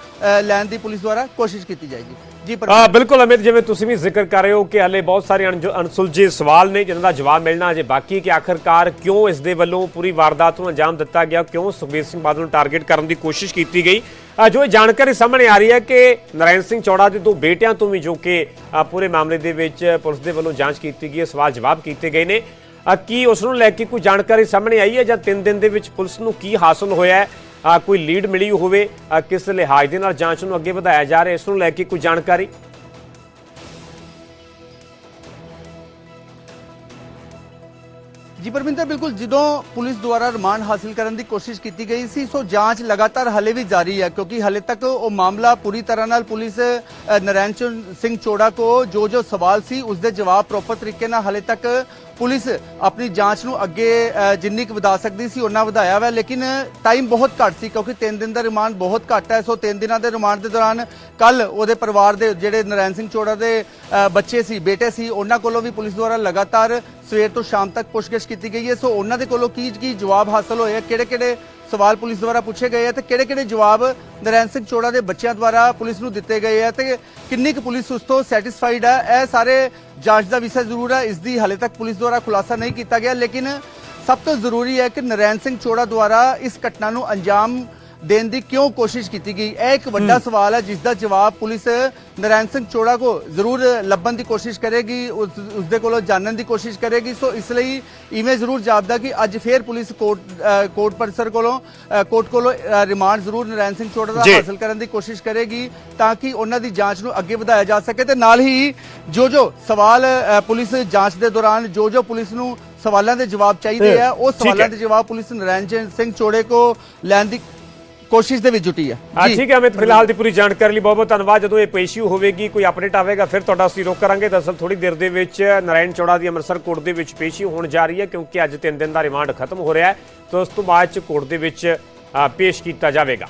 ਲੈਣ ਦੀ ਪੁਲਿਸ ਦੁਆਰਾ ਕੋਸ਼ਿਸ਼ ਕੀਤੀ ਜਾਏਗੀ। ਜੀ ਆ ਬਿਲਕੁਲ ਅਮਿਤ, ਜਿਵੇਂ ਤੁਸੀਂ ਵੀ ਜ਼ਿਕਰ ਕਰ ਰਹੇ ਹੋ ਕਿ ਹਲੇ ਬਹੁਤ ਸਾਰੇ ਅਣਜ- ਅਣਸੁਲਝੇ ਸਵਾਲ ਨੇ ਜਿਨ੍ਹਾਂ ਦਾ ਜਵਾਬ ਮਿਲਣਾ ਅਜੇ ਬਾਕੀ ਕਿ ਆਖਰਕਾਰ ਕਿਉਂ ਇਸ ਦੇ ਵੱਲੋਂ ਪੂਰੀ ਵਾਰਦਾਤ ਨੂੰ ਅੰਜਾਮ ਦਿੱਤਾ ਗਿਆ, ਕਿਉਂ ਸੁਖਬੀਰ ਸਿੰਘ ਬਾਦਲ ਨੂੰ ਟਾਰਗੇਟ ਕਰਨ ਦੀ ਕੋਸ਼ਿਸ਼ ਕੀਤੀ ਗਈ। ਜੋ ਇਹ ਜਾਣਕਾਰੀ ਸਾਹਮਣੇ ਆ ਰਹੀ ਹੈ ਕਿ ਨਰਾਇਣ ਸਿੰਘ ਚੌੜਾ ਦੇ ਦੋ ਬੇਟਿਆਂ ਤੋਂ ਵੀ ਜੋ ਕਿ ਪੂਰੇ ਮਾਮਲੇ ਦੇ ਵਿੱਚ ਪੁਲਿਸ ਦੇ ਵੱਲੋਂ ਜਾਂਚ ਕੀਤੀ ਗਈ ਹੈ, ਸਵਾਲ ਜਵਾਬ ਕੀਤੇ ਗਏ ਨੇ। ਕੀ ਉਸ ਨੂੰ ਲੈ ਕੇ ਕੋਈ ਜਾਣਕਾਰੀ ਸਾਹਮਣੇ ਆਈ ਹੈ ਜਾਂ 3 ਦਿਨ ਦੇ ਵਿੱਚ ਪੁਲਿਸ ਨੂੰ ਕੀ ਹਾਸਲ ਹੋਇਆ ਹੈ? ਕੋਈ ਲੀਡ ਮਿਲੀ ਹੋਵੇ ਕਿਸ ਲਿਹਾਜ਼ ਦੇ ਨਾਲ ਜਾਂਚ ਨੂੰ ਅੱਗੇ ਵਧਾਇਆ ਜਾ ਰਿਹਾ ਇਸ ਨੂੰ ਲੈ ਕੇ ਕੋਈ ਜਾਣਕਾਰੀ? ਜੀ ਪਰਮਿੰਦਰ ਬਿਲਕੁਲ ਜਦੋਂ ਪੁਲਿਸ ਦੁਆਰਾ ਰਿਮਾਂਡ ਹਾਸਲ ਕਰਨ ਦੀ ਕੋਸ਼ਿਸ਼ ਕੀਤੀ ਗਈ ਸੀ ਸੋ ਜਾਂਚ ਲਗਾਤਾਰ ਹਲੇ ਵੀ ਜਾਰੀ ਹੈ ਕਿਉਂਕਿ ਹਲੇ ਤੱਕ ਉਹ ਮਾਮਲਾ ਪੂਰੀ ਤਰ੍ਹਾਂ ਨਾਲ ਪੁਲਿਸ ਅ, ਨਰੈਣ ਸਿੰਘ ਚੋੜਾ ਕੋ ਜੋ ਜੋ ਸਵਾਲ ਸੀ ਉਸ ਦੇ ਜਵਾਬ ਪ੍ਰੋਪਰ ਤਰੀਕੇ ਨਾਲ ਹਲੇ ਤੱਕ ਪੁਲਿਸ ਆਪਣੀ ਜਾਂਚ ਨੂੰ ਅੱਗੇ ਜਿੰਨੀ ਕੁ ਵਧਾ ਸਕਦੀ ਸੀ ਉਹਨਾਂ ਵਧਾਇਆ ਵਾ, ਲੇਕਿਨ ਟਾਈਮ ਬਹੁਤ ਘੱਟ ਸੀ, ਕਿਉਂਕਿ 3 ਦਿਨ ਦਾ ਰਿਮਾਂਡ ਬਹੁਤ ਘੱਟ ਹੈ। ਸੋ 3 ਦਿਨਾਂ ਦੇ ਰਿਮਾਂਡ ਦੇ ਦੌਰਾਨ ਕੱਲ ਉਹਦੇ ਪਰਿਵਾਰ ਦੇ ਜਿਹੜੇ ਨਰੈਣ ਸਿੰਘ ਚੋੜਾ ਦੇ ਬੱਚੇ ਸੀ, ਬੇਟੇ ਸੀ, ਉਹਨਾਂ ਕੋਲੋਂ ਵੀ ਪੁਲਿਸ ਦੁਆਰਾ ਲਗਾਤਾਰ ਸਵੇਰ ਤੋਂ ਸ਼ਾਮ ਤੱਕ ਪੁੱਛਗਿੱਛ ਕੀਤੀ ਗਈ ਹੈ। ਸੋ ਉਹਨਾਂ ਦੇ ਕੋਲੋਂ ਕੀ ਕੀ ਜਵਾਬ ਹਾਸਲ ਹੋਏ ਆ? ਕਿਹੜੇ ਕਿਹੜੇ ਸਵਾਲ ਪੁਲਿਸ ਦੁਆਰਾ ਪੁੱਛੇ ਗਏ ਆ? ਤੇ ਕਿਹੜੇ ਕਿਹੜੇ ਜਵਾਬ ਨਰੈਣ ਸਿੰਘ ਚੋੜਾ ਦੇ ਬੱਚਿਆਂ ਦੁਆਰਾ ਪੁਲਿਸ ਨੂੰ ਦਿੱਤੇ ਗਏ ਆ? ਤੇ ਕਿੰਨੀ ਕੁ ਪੁਲਿਸ ਉਸ ਤੋਂ ਸੈਟੀਸਫਾਈਡ ਹੈ ਇਹ ਸਾਰੇ ਜਾਂਚ ਦਾ ਵਿਸ਼ਾ ਜ਼ਰੂਰ ਹੈ ਇਸ ਦੀ ਹਾਲੇ ਤੱਕ ਪੁਲਿਸ ਦੁਆਰਾ ਖੁਲਾਸਾ ਨਹੀਂ ਕੀਤਾ ਗਿਆ ਲੇਕਿਨ ਸਭ ਤੋਂ ਜ਼ਰੂਰੀ ਹੈ ਕਿ ਨਰੈਣ ਸਿੰਘ ਚੋੜਾ ਦੁਆਰਾ ਇਸ ਘਟਨਾ ਨੂੰ ਅੰਜਾਮ ਦੇਣ ਦੀ ਕਿਉਂ ਕੋਸ਼ਿਸ਼ ਕੀਤੀ ਗਈ ਇਹ ਇੱਕ ਵੱਡਾ ਸਵਾਲ ਹੈ ਜਿਸ ਦਾ ਜਵਾਬ ਪੁਲਿਸ ਨਰੈਣ ਸਿੰਘ ਚੋੜਾ ਕੋ ਜ਼ਰੂਰ ਲੱਭਣ ਦੀ ਕੋਸ਼ਿਸ਼ ਕਰੇਗੀ ਉਸ ਦੇ ਕੋਲੋਂ ਜਾਣਨ ਦੀ ਕੋਸ਼ਿਸ਼ ਕਰੇਗੀ ਸੋ ਇਸ ਲਈ ਇਵੇਂ ਜ਼ਰੂਰ ਜਾਪਦਾ ਕਿ ਅੱਜ ਫੇਰ ਪੁਲਿਸ ਕੋਰਟ ਕੋਰਟ ਪਰਿਸਰ ਕੋਲੋਂ ਕੋਰਟ ਕੋਲੋਂ ਰਿਮਾਂਡ ਜ਼ਰੂਰ ਨਰੈਣ ਸਿੰਘ ਚੋੜਾ ਦਾ। ਹਾਸਲ ਕਰਨ ਦੀ ਕੋਸ਼ਿਸ਼ ਕਰੇਗੀ ਤਾਂ ਕਿ ਉਹਨਾਂ ਦੀ ਜਾਂਚ ਨੂੰ ਅੱਗੇ ਵਧਾਇਆ ਜਾ ਸਕੇ ਤੇ ਨਾਲ ਹੀ ਜੋ ਜੋ ਸਵਾਲ ਪੁਲਿਸ ਜਾਂਚ ਦੇ ਦੌਰਾਨ ਜੋ ਜੋ ਪੁਲਿਸ ਨੂੰ ਸਵਾਲਾਂ ਦੇ ਜਵਾਬ ਚਾਹੀਦੇ ਆ ਉਹ ਸਵਾਲਾਂ। ਦੇ ਜਵਾਬ ਪੁਲਿਸ ਨਰੈਣ ਸਿੰਘ ਚੋੜੇ ਕੋ ਲੈਣ ਦੀ ਕੋਸ਼ਿਸ਼ ਦੇ ਵਿੱਚ ਜੁਟੀ ਹੈ। ਹਾਂ। ਠੀਕ ਹੈ ਅਮਿਤ ਫਿਲਹਾਲ ਦੀ ਪੂਰੀ ਜਾਣਕਾਰੀ ਲਈ ਬਹੁਤ ਬਹੁਤ ਧੰਨਵਾਦ। ਜਦੋਂ ਇਹ ਪੇਸ਼ੀ ਹੋਵੇਗੀ ਕੋਈ ਅਪਡੇਟ ਆਵੇਗਾ ਫਿਰ ਤੁਹਾਡਾ ਅਸੀਂ ਰੋਕ ਕਰਾਂਗੇ। ਦਰਅਸਲ ਥੋੜੀ ਦੇਰ ਦੇ ਵਿੱਚ ਨਾਰਾਇਣ ਚੌੜਾ ਦੀ ਅੰਮ੍ਰਿਤਸਰ ਕੋਰਟ ਦੇ ਵਿੱਚ ਪੇਸ਼ੀ ਹੋਣ ਜਾ ਰਹੀ ਹੈ ਕਿਉਂਕਿ ਅੱਜ 3 ਦਿਨ ਦਾ ਰਿਮਾਂਡ ਖਤਮ ਹੋ ਰਿਹਾ ਹੈ। ਤਾਂ ਉਸ ਤੋਂ ਬਾਅਦ ਚ ਕੋਰਟ ਦੇ ਵਿੱਚ ਪੇਸ਼ ਕੀਤਾ ਜਾਵੇਗਾ।